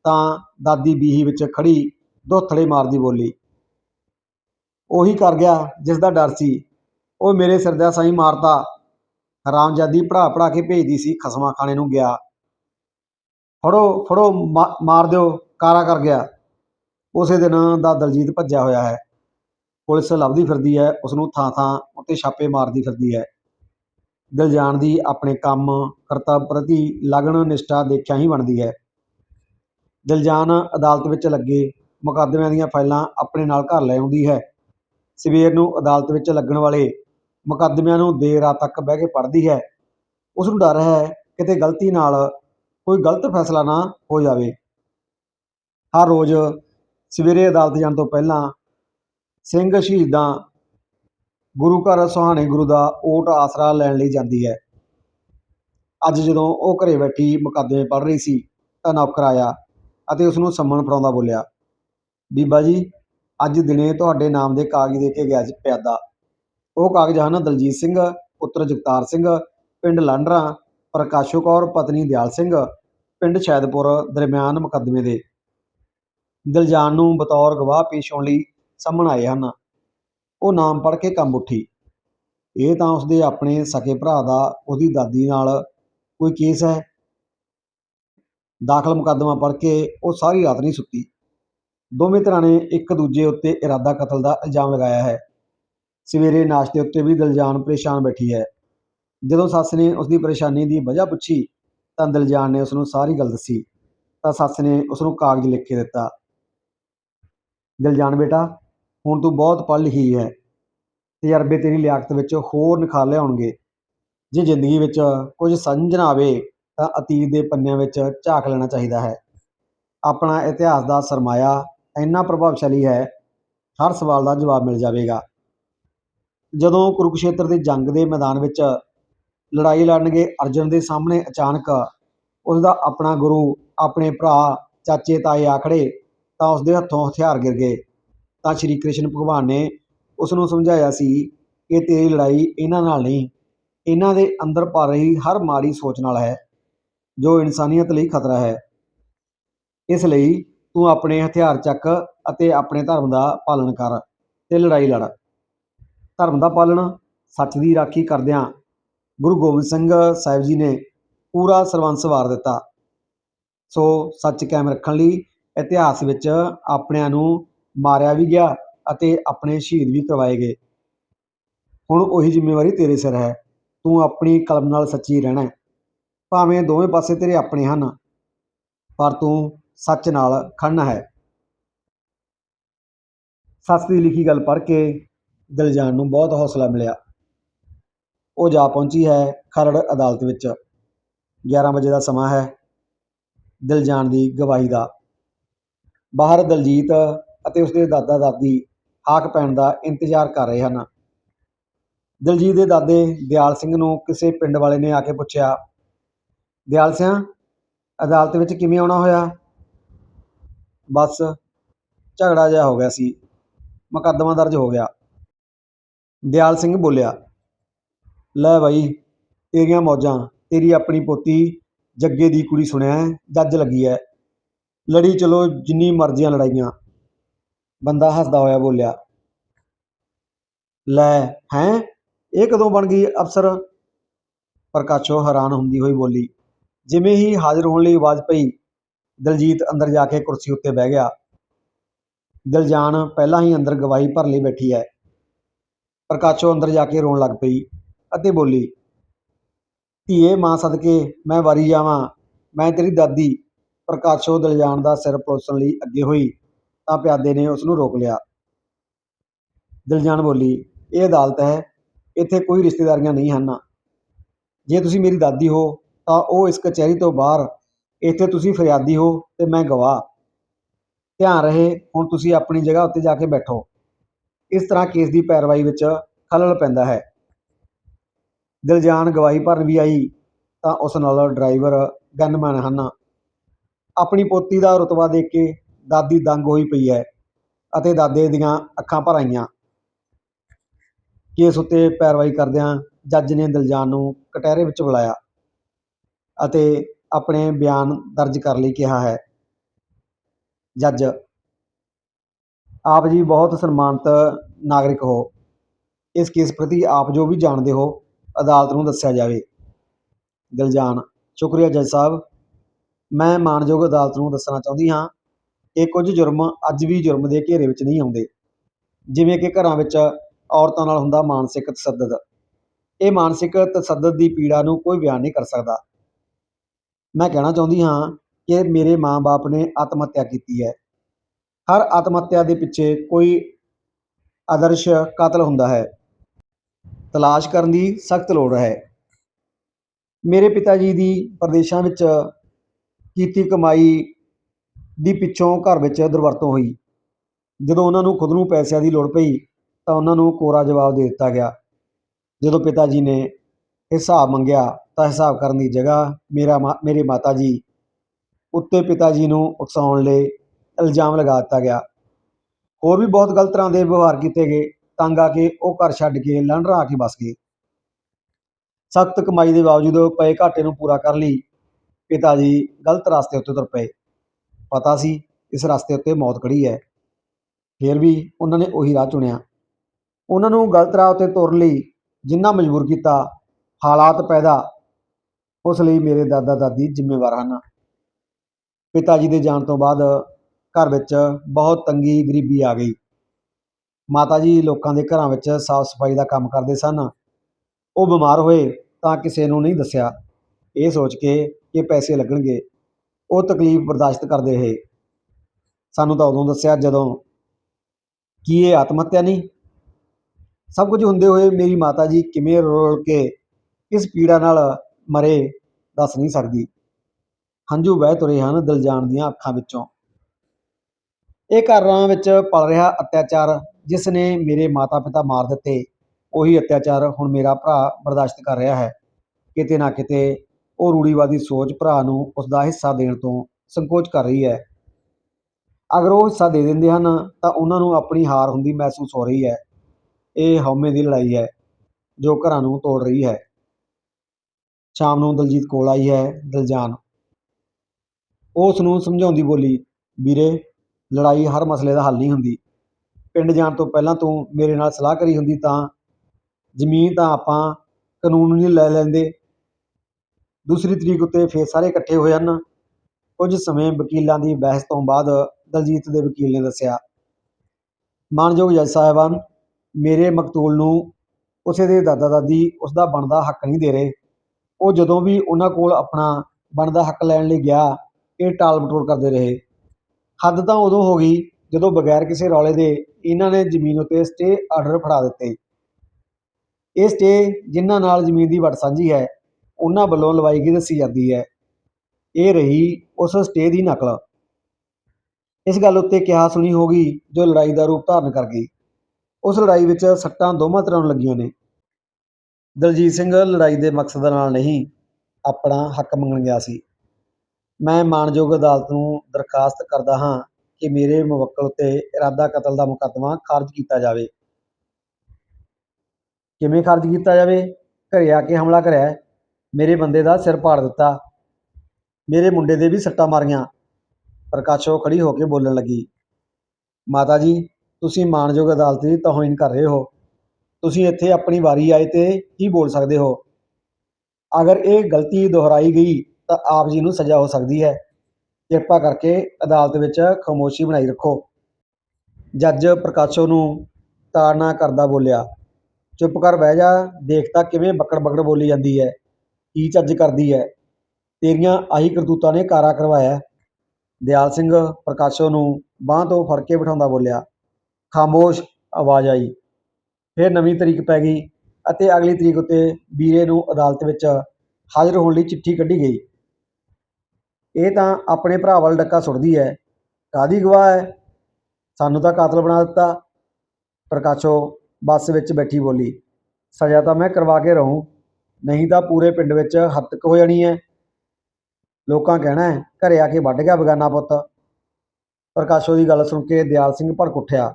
ਤਾਂ ਦਾਦੀ ਬੀਹੀ ਵਿੱਚ ਖੜੀ ਦੋਥੜੇ ਮਾਰਦੀ ਬੋਲੀ, ਉਹੀ ਕਰ ਗਿਆ ਜਿਸ ਦਾ ਡਰ ਸੀ। ਉਹ ਮੇਰੇ ਸਿਰ ਦਾ ਸਾਈ ਮਾਰਤਾ। ਹਰਾਮਜ਼ਾਦੀ ਪੜਾ ਪੜਾ ਕੇ ਭੇਜਦੀ ਸੀ, ਖਸਮਾਂ ਖਾਣੇ ਨੂੰ ਗਿਆ। ਫੜੋ ਫੜੋ ਮਾਰ ਦਿਓ, ਕਾਰਾ ਕਰ ਗਿਆ। ਉਸੇ ਦਿਨ ਦਾ ਦਲਜੀਤ ਭੱਜਿਆ ਹੋਇਆ ਹੈ। ਪੁਲਿਸ ਲੱਭਦੀ ਫਿਰਦੀ ਹੈ ਉਸ ਨੂੰ ਥਾਂ ਥਾਂ ਉੱਤੇ ਛਾਪੇ ਮਾਰਦੀ ਫਿਰਦੀ ਹੈ। ਦਿਲਜਾਨ ਦੀ ਆਪਣੇ ਕੰਮ ਕਰਤੱਵ ਪ੍ਰਤੀ ਲਗਨ ਨਿਸ਼ਠਾ ਦੇਖਿਆ ਹੀ ਬਣਦੀ ਹੈ। ਦਿਲਜਾਨ ਅਦਾਲਤ ਵਿੱਚ ਲੱਗੇ, ਮੁਕੱਦਮਿਆਂ ਦੀਆਂ ਫਾਈਲਾਂ ਆਪਣੇ ਨਾਲ ਘਰ ਲੈ ਆਉਂਦੀ ਹੈ। ਸਵੇਰ ਨੂੰ ਅਦਾਲਤ ਵਿੱਚ ਲੱਗਣ ਵਾਲੇ ਮੁਕੱਦਮਿਆਂ ਨੂੰ ਦੇਰ ਰਾਤ ਤੱਕ ਬਹਿ ਕੇ ਪੜ੍ਹਦੀ ਹੈ। ਉਸ ਨੂੰ ਡਰ ਹੈ ਕਿਤੇ ਗਲਤੀ ਨਾਲ ਕੋਈ ਗਲਤ ਫੈਸਲਾ ਨਾ ਹੋ ਜਾਵੇ। ਹਰ ਰੋਜ਼ ਸਵੇਰੇ ਅਦਾਲਤ ਜਾਣ ਤੋਂ ਪਹਿਲਾਂ ਸਿੰਘ ਸ਼ਹੀਦਾਂ ਗੁਰੂ ਘਰ ਸੁਹਾਣੇ ਗੁਰੂ ਦਾ ਓਟ ਆਸਰਾ ਲੈਣ ਲਈ ਜਾਂਦੀ ਹੈ। ਅੱਜ ਜਦੋਂ ਉਹ ਘਰੇ ਬੈਠੀ ਮੁਕੱਦਮੇ ਪੜ੍ਹ ਰਹੀ ਸੀ ਤਾਂ ਨੌਕਰ ਆਇਆ ਅਤੇ ਉਸ ਨੂੰ ਸੰਮਣ ਫੜਾਉਂਦਾ ਬੋਲਿਆ, ਬੀਬਾ ਜੀ, ਅੱਜ ਦਿਨੇ ਤੁਹਾਡੇ ਨਾਮ ਦੇ ਕਾਗਜ਼ ਦੇ ਕੇ ਗਿਆ ਜੀ ਪਿਆਦਾ। ਉਹ ਕਾਗਜ਼ ਹਨ, ਦਲਜੀਤ ਸਿੰਘ, ਪੁੱਤਰ ਜਗਤਾਰ ਸਿੰਘ, ਪਿੰਡ ਲਾਂਡਰਾ, ਪ੍ਰਕਾਸ਼ੋ ਕੌਰ, ਪਤਨੀ ਦਿਆਲ ਸਿੰਘ, ਪਿੰਡ ਸ਼ੈਦਪੁਰ ਦਰਮਿਆਨ ਮੁਕੱਦਮੇ ਦੇ। ਦਿਲਜਾਨ ਨੂੰ ਬਤੌਰ ਗਵਾਹ ਪੇਸ਼ ਹੋਣ ਲਈ ਸਾਹਮਣ ਆਏ ਹਨ। ਉਹ ਨਾਮ ਪੜ੍ਹ ਕੇ ਕੰਬ ਉੱਠੀ। ਇਹ ਤਾਂ ਉਸਦੇ ਆਪਣੇ ਸਕੇ ਭਰਾ ਦਾ, ਉਹਦੀ ਦਾਦੀ ਨਾਲ ਕੋਈ ਕੇਸ ਹੈ? ਦਾਖਲ ਮੁਕੱਦਮਾ ਪੜ੍ਹ ਕੇ ਉਹ ਸਾਰੀ ਰਾਤ ਨਹੀਂ ਸੁੱਤੀ। ਦੋਵੇਂ ਧਿਰਾਂ ਨੇ ਇੱਕ ਦੂਜੇ ਉੱਤੇ ਇਰਾਦਾ ਕਤਲ ਦਾ ਇਲਜ਼ਾਮ ਲਗਾਇਆ ਹੈ। ਸਵੇਰੇ ਨਾਸ਼ਤੇ ਉੱਤੇ ਵੀ ਦਿਲਜਾਨ ਪਰੇਸ਼ਾਨ ਬੈਠੀ ਹੈ। ਜਦੋਂ ਸੱਸ ਨੇ ਉਸ ਦੀ ਪਰੇਸ਼ਾਨੀ ਦੀ ਵਜ੍ਹਾ ਪੁੱਛੀ, ਤਾਂ ਦਿਲਜਾਨ ਨੇ ਉਸ ਨੂੰ ਸਾਰੀ ਗੱਲ ਦੱਸੀ। ਤਾਂ ਸੱਸ ਨੇ ਉਸ ਨੂੰ ਕਾਗਜ਼ ਲਿਖ ਕੇ ਦਿੱਤਾ। ਦਿਲਜਾਨ, ਬੇਟਾ, ਹੁਣ ਤੂੰ ਬਹੁਤ ਪੜ੍ਹ ਲਿਖੀ ਹੈ। ਤਜਰਬੇ ਤੇਰੀ ਲਿਆਕਤ ਵਿੱਚ ਹੋਰ ਨਿਖਾਰ ਲਿਆਉਣਗੇ। ਜੇ ਜ਼ਿੰਦਗੀ ਵਿੱਚ ਕੁਝ ਸਮਝ ਨਾ ਆਵੇ, ਤਾਂ ਅਤੀਤ ਦੇ ਪੰਨਿਆਂ ਵਿੱਚ ਝਾਕ ਲੈਣਾ ਚਾਹੀਦਾ ਹੈ। ਆਪਣਾ ਇਤਿਹਾਸ ਦਾ ਸਰਮਾਇਆ ਇੰਨਾ ਪ੍ਰਭਾਵਸ਼ਾਲੀ ਹੈ, ਹਰ ਸਵਾਲ ਦਾ ਜਵਾਬ ਮਿਲ ਜਾਵੇਗਾ। ਜਦੋਂ ਕੁਰੂਕਸ਼ੇਤਰ ਦੀ ਜੰਗ ਦੇ ਮੈਦਾਨ ਵਿੱਚ ਲੜਾਈ ਲੜਨਗੇ, ਅਰਜੁਨ ਦੇ ਸਾਹਮਣੇ ਅਚਾਨਕ ਉਸ ਦਾ ਆਪਣਾ ਗੁਰੂ, ਆਪਣੇ ਭਰਾ, ਚਾਚੇ, ਤਾਏ ਆ ਖੜੇ, ਤਾਂ ਉਸ ਦੇ ਹੱਥੋਂ ਹਥਿਆਰ ਗਿਰ ਗਏ। ਤਾਂ ਸ਼੍ਰੀ ਕ੍ਰਿਸ਼ਨ ਭਗਵਾਨ ਨੇ ਉਸ ਨੂੰ ਸਮਝਾਇਆ ਸੀ ਕਿ ਤੇਰੀ ਲੜਾਈ ਇਹਨਾਂ ਨਾਲ ਨਹੀਂ, ਇਹਨਾਂ ਦੇ ਅੰਦਰ ਭਰ ਰਹੀ ਹਰ ਮਾੜੀ ਸੋਚ ਨਾਲ ਹੈ, ਜੋ ਇਨਸਾਨੀਅਤ ਲਈ ਖਤਰਾ ਹੈ। ਇਸ ਲਈ ਤੂੰ ਆਪਣੇ ਹਥਿਆਰ ਚੱਕ ਅਤੇ ਆਪਣੇ ਧਰਮ ਦਾ ਪਾਲਣ ਕਰ ਤੇ ਲੜਾਈ ਲੜ। ਧਰਮ ਦਾ ਪਾਲਣ ਸੱਚ ਦੀ ਰਾਖੀ ਕਰਦਿਆਂ ਗੁਰੂ ਗੋਬਿੰਦ ਸਿੰਘ ਸਾਹਿਬ ਜੀ ਨੇ ਪੂਰਾ ਸਰਬੰਸ ਵਾਰ ਦਿੱਤਾ। ਸੋ ਸੱਚ ਕਾਇਮ ਰੱਖਣ ਲਈ ਇਤਿਹਾਸ ਵਿੱਚ ਆਪਣਿਆਂ ਨੂੰ ਮਾਰਿਆ ਵੀ ਗਿਆ ਅਤੇ ਆਪਣੇ ਸ਼ਹੀਦ ਵੀ ਕਰਵਾਏ ਗਏ। ਹੁਣ ਉਹੀ ਜ਼ਿੰਮੇਵਾਰੀ ਤੇਰੇ ਸਿਰ ਹੈ। ਤੂੰ ਆਪਣੀ ਕਲਮ ਨਾਲ ਸੱਚੀ ਰਹਿਣਾ ਭਾਵੇਂ ਦੋਵੇਂ ਪਾਸੇ ਤੇਰੇ ਆਪਣੇ ਹਨ, ਪਰ ਤੂੰ ਸੱਚ ਨਾਲ ਖੜਨਾ ਹੈ। ਸੱਚ ਦੀ ਲਿਖੀ ਗੱਲ ਪੜ੍ਹ ਕੇ ਦਿਲਜਾਨ ਨੂੰ ਬਹੁਤ ਹੌਸਲਾ ਮਿਲਿਆ। ਉਹ ਜਾ ਪਹੁੰਚੀ ਹੈ ਖਰੜ ਅਦਾਲਤ ਵਿੱਚ। 11 ਵਜੇ ਦਾ ਸਮਾਂ ਹੈ। ਦਿਲਜਾਨ ਦੀ ਗਵਾਹੀ ਦਾ। ਬਾਹਰ ਦਲਜੀਤ ਅਤੇ ਉਸਦੇ ਦਾਦਾ ਦਾਦੀ ਹਾਕ ਪੈਣ ਦਾ ਇੰਤਜ਼ਾਰ ਕਰ ਰਹੇ ਹਨ। ਦਿਲਜੀਤ ਦੇ ਦਾਦੇ ਦਿਆਲ ਸਿੰਘ ਨੂੰ ਕਿਸੇ ਪਿੰਡ ਵਾਲੇ ਨੇ ਆ ਕੇ ਪੁੱਛਿਆ, ਦਿਆਲ ਸਿੰਘ ਅਦਾਲਤ ਵਿੱਚ ਕਿਵੇਂ ਆਉਣਾ ਹੋਇਆ? ਬਸ, ਝਗੜਾ ਜਿਹਾ ਹੋ ਗਿਆ ਸੀ। ਮੁਕੱਦਮਾ ਦਰਜ ਹੋ ਗਿਆ। ਦਿਆਲ ਸਿੰਘ ਬੋਲਿਆ, ਲੈ ਬਾਈ, ਤੇਰੀਆਂ ਮੌਜਾਂ, ਤੇਰੀ ਆਪਣੀ ਪੋਤੀ ਜੱਗੇ ਦੀ ਕੁੜੀ ਸੁਣਿਆ, ਜੱਜ ਲੱਗੀ ਹੈ ਲੜੀ ਚਲੋ ਜਿੰਨੀ ਮਰਜ਼ੀਆਂ ਲੜਾਈਆਂ। ਬੰਦਾ ਹੱਸਦਾ ਹੋਇਆ ਬੋਲਿਆ, ਲੈ, ਹੈਂ? ਇਹ ਕਦੋਂ ਬਣ ਗਈ ਅਫਸਰ? ਪ੍ਰਕਾਸ਼ੋ ਹੈਰਾਨ ਹੁੰਦੀ ਹੋਈ ਬੋਲੀ, ਜਿਵੇਂ ਹੀ ਹਾਜ਼ਰ ਹੋਣ ਲਈ ਆਵਾਜ਼ ਪਈ, ਦਲਜੀਤ ਅੰਦਰ ਜਾ ਕੇ ਕੁਰਸੀ ਉੱਤੇ ਬਹਿ ਗਿਆ। ਦਿਲਜਾਨ ਪਹਿਲਾਂ ਹੀ ਅੰਦਰ ਗਵਾਹੀ ਭਰ ਲਈ ਬੈਠੀ ਹੈ ਪ੍ਰਕਾਸ਼ੋ ਅੰਦਰ ਜਾ ਕੇ ਰੋਣ ਲੱਗ ਪਈ ਅਤੇ ਬੋਲੀ, ਧੀਏ, ਮਾਂ ਸਦਕੇ ਮੈਂ ਵਾਰੀ ਜਾਵਾਂ। ਮੈਂ ਤੇਰੀ ਦਾਦੀ ਪ੍ਰਕਾਸ਼ੋ ਦਿਲਜਾਨ ਦਾ ਸਿਰ ਪਲੋਸਣ ਲਈ ਅੱਗੇ ਹੋਈ, ਤਾਂ ਪਿਆਦੇ ਨੇ ਉਸ ਨੂੰ ਰੋਕ ਲਿਆ। ਦਿਲਜਾਨ ਬੋਲੀ, ਇਹ ਅਦਾਲਤ ਹੈ, ਇੱਥੇ ਕੋਈ ਰਿਸ਼ਤੇਦਾਰੀਆਂ ਨਹੀਂ ਹਨ। ਜੇ ਤੁਸੀਂ ਮੇਰੀ ਦਾਦੀ ਹੋ, ਤਾਂ ਉਹ ਇਸ ਕਚਹਿਰੀ ਤੋਂ ਬਾਹਰ, ਇੱਥੇ ਤੁਸੀਂ ਫਰਿਆਦੀ ਹੋ ਤੇ ਮੈਂ ਗਵਾਹ। ਧਿਆਨ ਰਹੇ, ਹੁਣ ਤੁਸੀਂ ਆਪਣੀ ਜਗ੍ਹਾ ਉੱਤੇ ਜਾ ਕੇ ਬੈਠੋ। ਇਸ ਤਰ੍ਹਾਂ ਕੇਸ ਦੀ ਪੈਰਵਾਈ ਵਿੱਚ ਖਲਲ ਪੈਂਦਾ ਹੈ। ਦਿਲਜਾਨ ਗਵਾਹੀ ਭਰਨ ਵੀ ਆਈ ਤਾਂ ਉਸ ਨਾਲ ਡਰਾਈਵਰ ਗਨਮੈਨ ਹਨ। ਆਪਣੀ ਪੋਤੀ ਦਾ ਰੁਤਬਾ ਦੇਖ ਕੇ ਦਾਦੀ ਦੰਗ ਹੋਈ ਪਈ ਹੈ ਅਤੇ ਦਾਦੇ ਦੀਆਂ ਅੱਖਾਂ ਭਰ ਆਈਆਂ। ਕੇਸ ਉੱਤੇ ਪੈਰਵਾਈ ਕਰਦਿਆਂ ਜੱਜ ਨੇ ਦਿਲਜਾਨ ਨੂੰ ਕਟਹਿਰੇ ਵਿੱਚ ਬੁਲਾਇਆ ਅਤੇ ਆਪਣੇ ਬਿਆਨ ਦਰਜ ਕਰਨ ਲਈ ਕਿਹਾ ਹੈ। ਜੱਜ ਆਪ ਜੀ ਬਹੁਤ ਸਨਮਾਨਿਤ ਨਾਗਰਿਕ ਹੋ। ਇਸ ਕੇਸ ਪ੍ਰਤੀ ਆਪ ਜੋ ਵੀ ਜਾਣਦੇ ਹੋ, ਅਦਾਲਤ ਨੂੰ ਦੱਸਿਆ ਜਾਵੇ। ਦਿਲਜਾਨ, ਸ਼ੁਕਰੀਆ ਜੱਜ ਸਾਹਿਬ। ਮੈਂ ਮਾਣਯੋਗ ਅਦਾਲਤ ਨੂੰ ਦੱਸਣਾ ਚਾਹੁੰਦੀ ਹਾਂ ਕਿ ਕੁਝ ਜੁਰਮ ਅੱਜ ਵੀ ਜੁਰਮ ਦੇ ਘੇਰੇ ਵਿੱਚ ਨਹੀਂ ਆਉਂਦੇ। ਜਿਵੇਂ ਕਿ ਘਰਾਂ ਵਿੱਚ ਔਰਤਾਂ ਨਾਲ ਹੁੰਦਾ ਮਾਨਸਿਕ ਤਸੱਦਦ। ਇਹ ਮਾਨਸਿਕ ਤਸੱਦਦ ਦੀ ਪੀੜਾ ਨੂੰ ਕੋਈ ਬਿਆਨ ਨਹੀਂ ਕਰ ਸਕਦਾ। ਮੈਂ ਕਹਿਣਾ ਚਾਹੁੰਦੀ ਹਾਂ ਕਿ ਮੇਰੇ ਮਾਂ-ਬਾਪ ਨੇ ਆਤਮ ਹੱਤਿਆ ਕੀਤੀ ਹੈ। ਹਰ ਆਤਮ ਹੱਤਿਆ ਦੇ ਪਿੱਛੇ ਕੋਈ ਆਦਰਸ਼ ਕਾਤਲ ਹੁੰਦਾ ਹੈ। ਤਲਾਸ਼ ਕਰਨ ਦੀ ਸਖਤ ਲੋੜ ਹੈ। ਮੇਰੇ ਪਿਤਾ ਜੀ ਦੀ ਪ੍ਰਦੇਸ਼ਾਂ ਵਿੱਚ ਕੀਤੀ ਕਮਾਈ ਦੀ ਪਿੱਛੋਂ ਘਰ ਵਿੱਚ ਦੁਰਵਰਤੋਂ ਹੋਈ। ਜਦੋਂ ਉਹਨਾਂ ਨੂੰ ਖੁਦ ਨੂੰ ਪੈਸਿਆਂ ਦੀ ਲੋੜ ਪਈ, ਤਾਂ ਉਹਨਾਂ ਨੂੰ ਕੋਰਾ ਜਵਾਬ ਦੇ ਦਿੱਤਾ ਗਿਆ। ਜਦੋਂ ਪਿਤਾ ਜੀ ਨੇ ਹਿਸਾਬ ਮੰਗਿਆ, ਤਾਂ ਹਿਸਾਬ ਕਰਨ ਦੀ ਜਗ੍ਹਾ ਮੇਰਾ ਮਾ- ਮੇਰੇ ਮਾਤਾ ਜੀ ਉੱਤੇ ਪਿਤਾ ਜੀ ਨੂੰ ਉਕਸਾਉਣ ਲਈ ਇਲਜ਼ਾਮ ਲਗਾ ਦਿੱਤਾ ਗਿਆ। ਹੋਰ ਵੀ ਬਹੁਤ ਗਲਤ ਤਰ੍ਹਾਂ ਦੇ ਵਿਵਹਾਰ ਕੀਤੇ ਗਏ। ਤੰਗ ਆ ਕੇ ਉਹ ਘਰ ਛੱਡ ਕੇ ਲੰਡਰਾਂ ਆ ਕੇ ਵਸ ਗਏ। ਸਖਤ ਕਮਾਈ ਦੇ ਬਾਵਜੂਦ ਪਏ ਘਾਟੇ ਨੂੰ ਪੂਰਾ ਕਰਨ ਲਈ ਪਿਤਾ ਜੀ ਗਲਤ ਰਸਤੇ ਉੱਤੇ ਤੁਰ ਪਏ। ਪਤਾ ਸੀ ਇਸ ਰਸਤੇ ਉੱਤੇ ਮੌਤ ਖੜੀ ਹੈ। ਫਿਰ ਵੀ ਉਹਨਾਂ ਨੇ ਉਹੀ ਰਾਹ ਚੁਣਿਆ। ਉਹਨਾਂ ਨੂੰ ਗਲਤ ਰਾਹ ਉੱਤੇ ਤੁਰਨ ਲਈ ਜਿੰਨਾ ਮਜਬੂਰ ਕੀਤਾ, ਹਾਲਾਤ ਪੈਦਾ, ਉਸ ਲਈ ਮੇਰੇ ਦਾਦਾ ਦਾਦੀ ਜ਼ਿੰਮੇਵਾਰ ਹਨ। ਪਿਤਾ ਜੀ ਦੇ ਜਾਣ ਤੋਂ ਬਾਅਦ ਘਰ ਵਿੱਚ ਬਹੁਤ ਤੰਗੀ ਗਰੀਬੀ ਆ ਗਈ। ਮਾਤਾ ਜੀ ਲੋਕਾਂ ਦੇ ਘਰਾਂ ਵਿੱਚ ਸਾਫ਼ ਸਫ਼ਾਈ ਦਾ ਕੰਮ ਕਰਦੇ ਸਨ। ਉਹ ਬਿਮਾਰ ਹੋਏ ਤਾਂ ਕਿਸੇ ਨੂੰ ਨਹੀਂ ਦੱਸਿਆ। ਇਹ ਸੋਚ ਕੇ ਕਿ ਪੈਸੇ ਲੱਗਣਗੇ। ਉਹ ਤਕਲੀਫ ਬਰਦਾਸ਼ਤ ਕਰਦੇ ਰਹੇ। ਸਾਨੂੰ ਤਾਂ ਉਦੋਂ ਦੱਸਿਆ ਜਦੋਂ, ਕੀ ਇਹ ਆਤਮ ਹੱਤਿਆ ਨਹੀਂ? ਸਭ ਕੁਝ ਹੁੰਦੇ ਹੋਏ ਮੇਰੀ ਮਾਤਾ ਜੀ ਕਿਵੇਂ ਰੋਲ ਕੇ ਕਿਸ ਪੀੜਾ ਨਾਲ ਮਰੇ ਦੱਸ ਨਹੀਂ ਸਕਦੀ। ਹੰਝੂ ਵਹਿ ਤੁਰੇ ਹਨ ਦਿਲਜਾਨ ਦੀਆਂ ਅੱਖਾਂ ਵਿੱਚੋਂ। ਇਹ ਘਰਾਂ ਵਿੱਚ ਪਲ ਰਿਹਾ ਅਤਿਆਚਾਰ ਜਿਸ ਨੇ ਮੇਰੇ ਮਾਤਾ-ਪਿਤਾ ਮਾਰ ਦਿੱਤੇ। ਉਹੀ ਅਤਿਆਚਾਰ ਹੁਣ ਮੇਰਾ ਭਰਾ ਬਰਦਾਸ਼ਤ ਕਰ ਰਿਹਾ ਹੈ। ਕਿਤੇ ਨਾ ਕਿਤੇ ਉਹ ਰੂੜੀਵਾਦੀ ਸੋਚ ਭਰਾ ਨੂੰ ਉਸ ਦਾ ਹਿੱਸਾ ਦੇਣ ਤੋਂ ਸੰਕੋਚ ਕਰ ਰਹੀ ਹੈ। ਅਗਰ ਉਹ ਹਿੱਸਾ ਦੇ ਦਿੰਦੇ ਹਨ, ਤਾਂ ਉਹਨਾਂ ਨੂੰ ਆਪਣੀ ਹਾਰ ਹੁੰਦੀ ਮਹਿਸੂਸ ਹੋ ਰਹੀ ਹੈ। ਇਹ ਹਉਮੈ ਦੀ ਲੜਾਈ ਹੈ, ਜੋ ਘਰਾਂ ਨੂੰ ਤੋੜ ਰਹੀ ਹੈ। ਸ਼ਾਮ ਨੂੰ ਦਲਜੀਤ ਕੋਲ ਆਈ ਹੈ, ਦਿਲਜਾਨ। ਉਹ ਉਸ ਨੂੰ ਸਮਝਾਉਂਦੀ ਬੋਲੀ, ਵੀਰੇ ਲੜਾਈ ਹਰ ਮਸਲੇ ਦਾ ਹੱਲ ਨਹੀਂ ਹੁੰਦੀ। ਪਿੰਡ ਜਾਣ ਤੋਂ ਪਹਿਲਾਂ ਤੂੰ ਮੇਰੇ ਨਾਲ ਸਲਾਹ ਕਰੀ ਹੁੰਦੀ ਤਾਂ ਜ਼ਮੀਨ ਤਾਂ ਆਪਾਂ ਕਾਨੂੰਨ ਨਹੀਂ ਲੈ ਲੈਂਦੇ। ਦੂਸਰੀ ਤਰੀਕ ਉੱਤੇ ਫੇਰ ਸਾਰੇ ਇਕੱਠੇ ਹੋਏ ਹਨ। ਕੁਝ ਸਮੇਂ ਵਕੀਲਾਂ ਦੀ ਬਹਿਸ ਤੋਂ ਬਾਅਦ ਦਲਜੀਤ ਦੇ ਵਕੀਲ ਨੇ ਦੱਸਿਆ, ਮਾਨਯੋਗ ਜੱਜ ਸਾਹਿਬਾਨ, ਮੇਰੇ ਮਕਤੂਲ ਨੂੰ ਉਸੇ ਦੇ ਦਾਦਾ ਦਾਦੀ ਉਸ ਦਾ ਬਣਦਾ ਹੱਕ ਨਹੀਂ ਦੇ ਰਹੇ। ਉਹ ਜਦੋਂ ਵੀ ਉਹਨਾਂ ਕੋਲ ਆਪਣਾ ਬਣਦਾ ਹੱਕ ਲੈਣ ਲਈ ਗਿਆ, ਇਹ ਟਾਲ ਮਟੋਲ ਕਰਦੇ ਰਹੇ। ਹੱਦ ਤਾਂ ਉਦੋਂ ਹੋ ਗਈ ਜਦੋਂ ਬਗੈਰ ਕਿਸੇ ਰੌਲੇ ਦੇ ਇਹਨਾਂ ਨੇ ਜ਼ਮੀਨ ਉੱਤੇ ਸਟੇ ਆਰਡਰ ਫੜਾ ਦਿੱਤੇ। ਇਹ ਸਟੇ ਜਿਨ੍ਹਾਂ ਨਾਲ ਜ਼ਮੀਨ ਦੀ ਵਟ ਸਾਂਝੀ ਹੈ, ਉਹਨਾਂ ਵੱਲੋਂ ਲਵਾਈ ਗਈ ਦੱਸੀ ਜਾਂਦੀ ਹੈ। ਇਹ ਰਹੀ ਉਸ ਸਟੇ ਦੀ ਨਕਲ। ਇਸ ਗੱਲ ਉੱਤੇ ਕਿਹਾ ਸੁਣੀ ਹੋਗੀ ਜੋ ਲੜਾਈ ਦਾ ਰੂਪ ਧਾਰਨ ਕਰ ਗਈ। ਉਸ ਲੜਾਈ ਵਿੱਚ ਸੱਟਾਂ ਦੋਵਾਂ ਤਰ੍ਹਾਂ ਨੂੰ ਲੱਗੀਆਂ ਨੇ। ਦਲਜੀਤ ਸਿੰਘ ਲੜਾਈ ਦੇ ਮਕਸਦ ਨਾਲ ਨਹੀਂ, ਆਪਣਾ ਹੱਕ ਮੰਗਣ ਗਿਆ ਸੀ। ਮੈਂ ਮਾਣਯੋਗ ਅਦਾਲਤ ਨੂੰ ਦਰਖਾਸਤ ਕਰਦਾ ਹਾਂ ਕਿ ਮੇਰੇ ਮੁਵੱਕਲ ਉੱਤੇ ਇਰਾਦਾ ਕਤਲ ਦਾ ਮੁਕੱਦਮਾ ਖਾਰਜ ਕੀਤਾ ਜਾਵੇ। ਕਿਵੇਂ ਖਾਰਜ ਕੀਤਾ ਜਾਵੇ? ਘਰੇ ਆ ਕੇ ਹਮਲਾ ਕਰਿਆ। ਮੇਰੇ ਬੰਦੇ ਦਾ ਸਿਰ ਪਾੜ ਦਿੱਤਾ। ਮੇਰੇ ਮੁੰਡੇ ਦੇ ਵੀ ਸੱਟਾਂ ਮਾਰੀਆਂ। ਪ੍ਰਕਾਸ਼ੋ ਖੜੀ ਹੋ ਕੇ ਬੋਲਣ ਲੱਗੀ, ਮਾਤਾ ਜੀ, ਤੁਸੀਂ ਮਾਣਯੋਗ ਅਦਾਲਤ ਦੀ ਤੋਹੀਨ ਕਰ ਰਹੇ ਹੋ। ਤੁਸੀਂ ਇੱਥੇ ਆਪਣੀ ਵਾਰੀ ਆਏ ਤੇ ਹੀ ਬੋਲ ਸਕਦੇ ਹੋ। ਅਗਰ ਇਹ ਗਲਤੀ ਦੁਹਰਾਈ ਗਈ ਤਾਂ ਆਪ ਜੀ ਨੂੰ ਸਜ਼ਾ ਹੋ ਸਕਦੀ ਹੈ। ਕਿਰਪਾ ਕਰਕੇ ਅਦਾਲਤ ਵਿੱਚ ਖਾਮੋਸ਼ੀ ਬਣਾਈ ਰੱਖੋ। ਜੱਜ ਪ੍ਰਕਾਸ਼ੋ ਨੂੰ ਤਾੜਨਾ ਕਰਦਾ ਬੋਲਿਆ, ਚੁੱਪ ਕਰ ਬਹਿ ਜਾ ਦੇਖਤਾ ਕਿਵੇਂ ਬੱਕੜ ਬੱਕੜ ਬੋਲੀ ਜਾਂਦੀ ਹੈ, ਕੀ ਚੱਜ ਕਰਦੀ ਹੈ। ਤੇਰੀਆਂ ਆਹੀ ਕਰਤੂਤਾਂ ਨੇ ਕਾਰਾ ਕਰਵਾਇਆ ਦਿਆਲ ਸਿੰਘ ਪ੍ਰਕਾਸ਼ੋ ਨੂੰ ਬਾਂਹ ਤੋਂ ਫੜ ਕੇ ਬਿਠਾਉਂਦਾ ਬੋਲਿਆ, ਖਾਮੋਸ਼, ਆਵਾਜ਼ ਆਈ। ਫਿਰ ਨਵੀਂ ਤਰੀਕ ਪੈ ਗਈ ਅਤੇ ਅਗਲੀ ਤਰੀਕ ਉੱਤੇ ਵੀਰੇ ਨੂੰ ਅਦਾਲਤ ਵਿੱਚ ਹਾਜ਼ਰ ਹੋਣ ਲਈ ਚਿੱਠੀ ਕੱਢੀ ਗਈ। ਇਹ ਤਾਂ ਆਪਣੇ ਭਰਾ ਵੱਲ ਡੱਕਾ ਸੁੱਟਦੀ ਹੈ। ਕਾਦੀ ਗਵਾਹ ਹੈ? ਸਾਨੂੰ ਤਾਂ ਕਾਤਲ ਬਣਾ ਦਿੱਤਾ। ਪ੍ਰਕਾਸ਼ੋ ਬੱਸ ਵਿੱਚ ਬੈਠੀ ਬੋਲੀ, ਸਜ਼ਾ ਤਾਂ ਮੈਂ ਕਰਵਾ ਕੇ ਰਹੂੰ। ਨਹੀਂ ਤਾਂ ਪੂਰੇ ਪਿੰਡ ਵਿੱਚ ਹੱਤਕ ਹੋ ਜਾਣੀ ਹੈ। ਲੋਕਾਂ ਕਹਿਣਾ ਹੈ, ਘਰੇ ਆ ਕੇ ਵੱਢ ਗਿਆ ਬਗਾਨਾ ਪੁੱਤ। ਪ੍ਰਕਾਸ਼ੋ ਦੀ ਗੱਲ ਸੁਣ ਕੇ ਦਿਆਲ ਸਿੰਘ ਭੜਕ ਉੱਠਿਆ।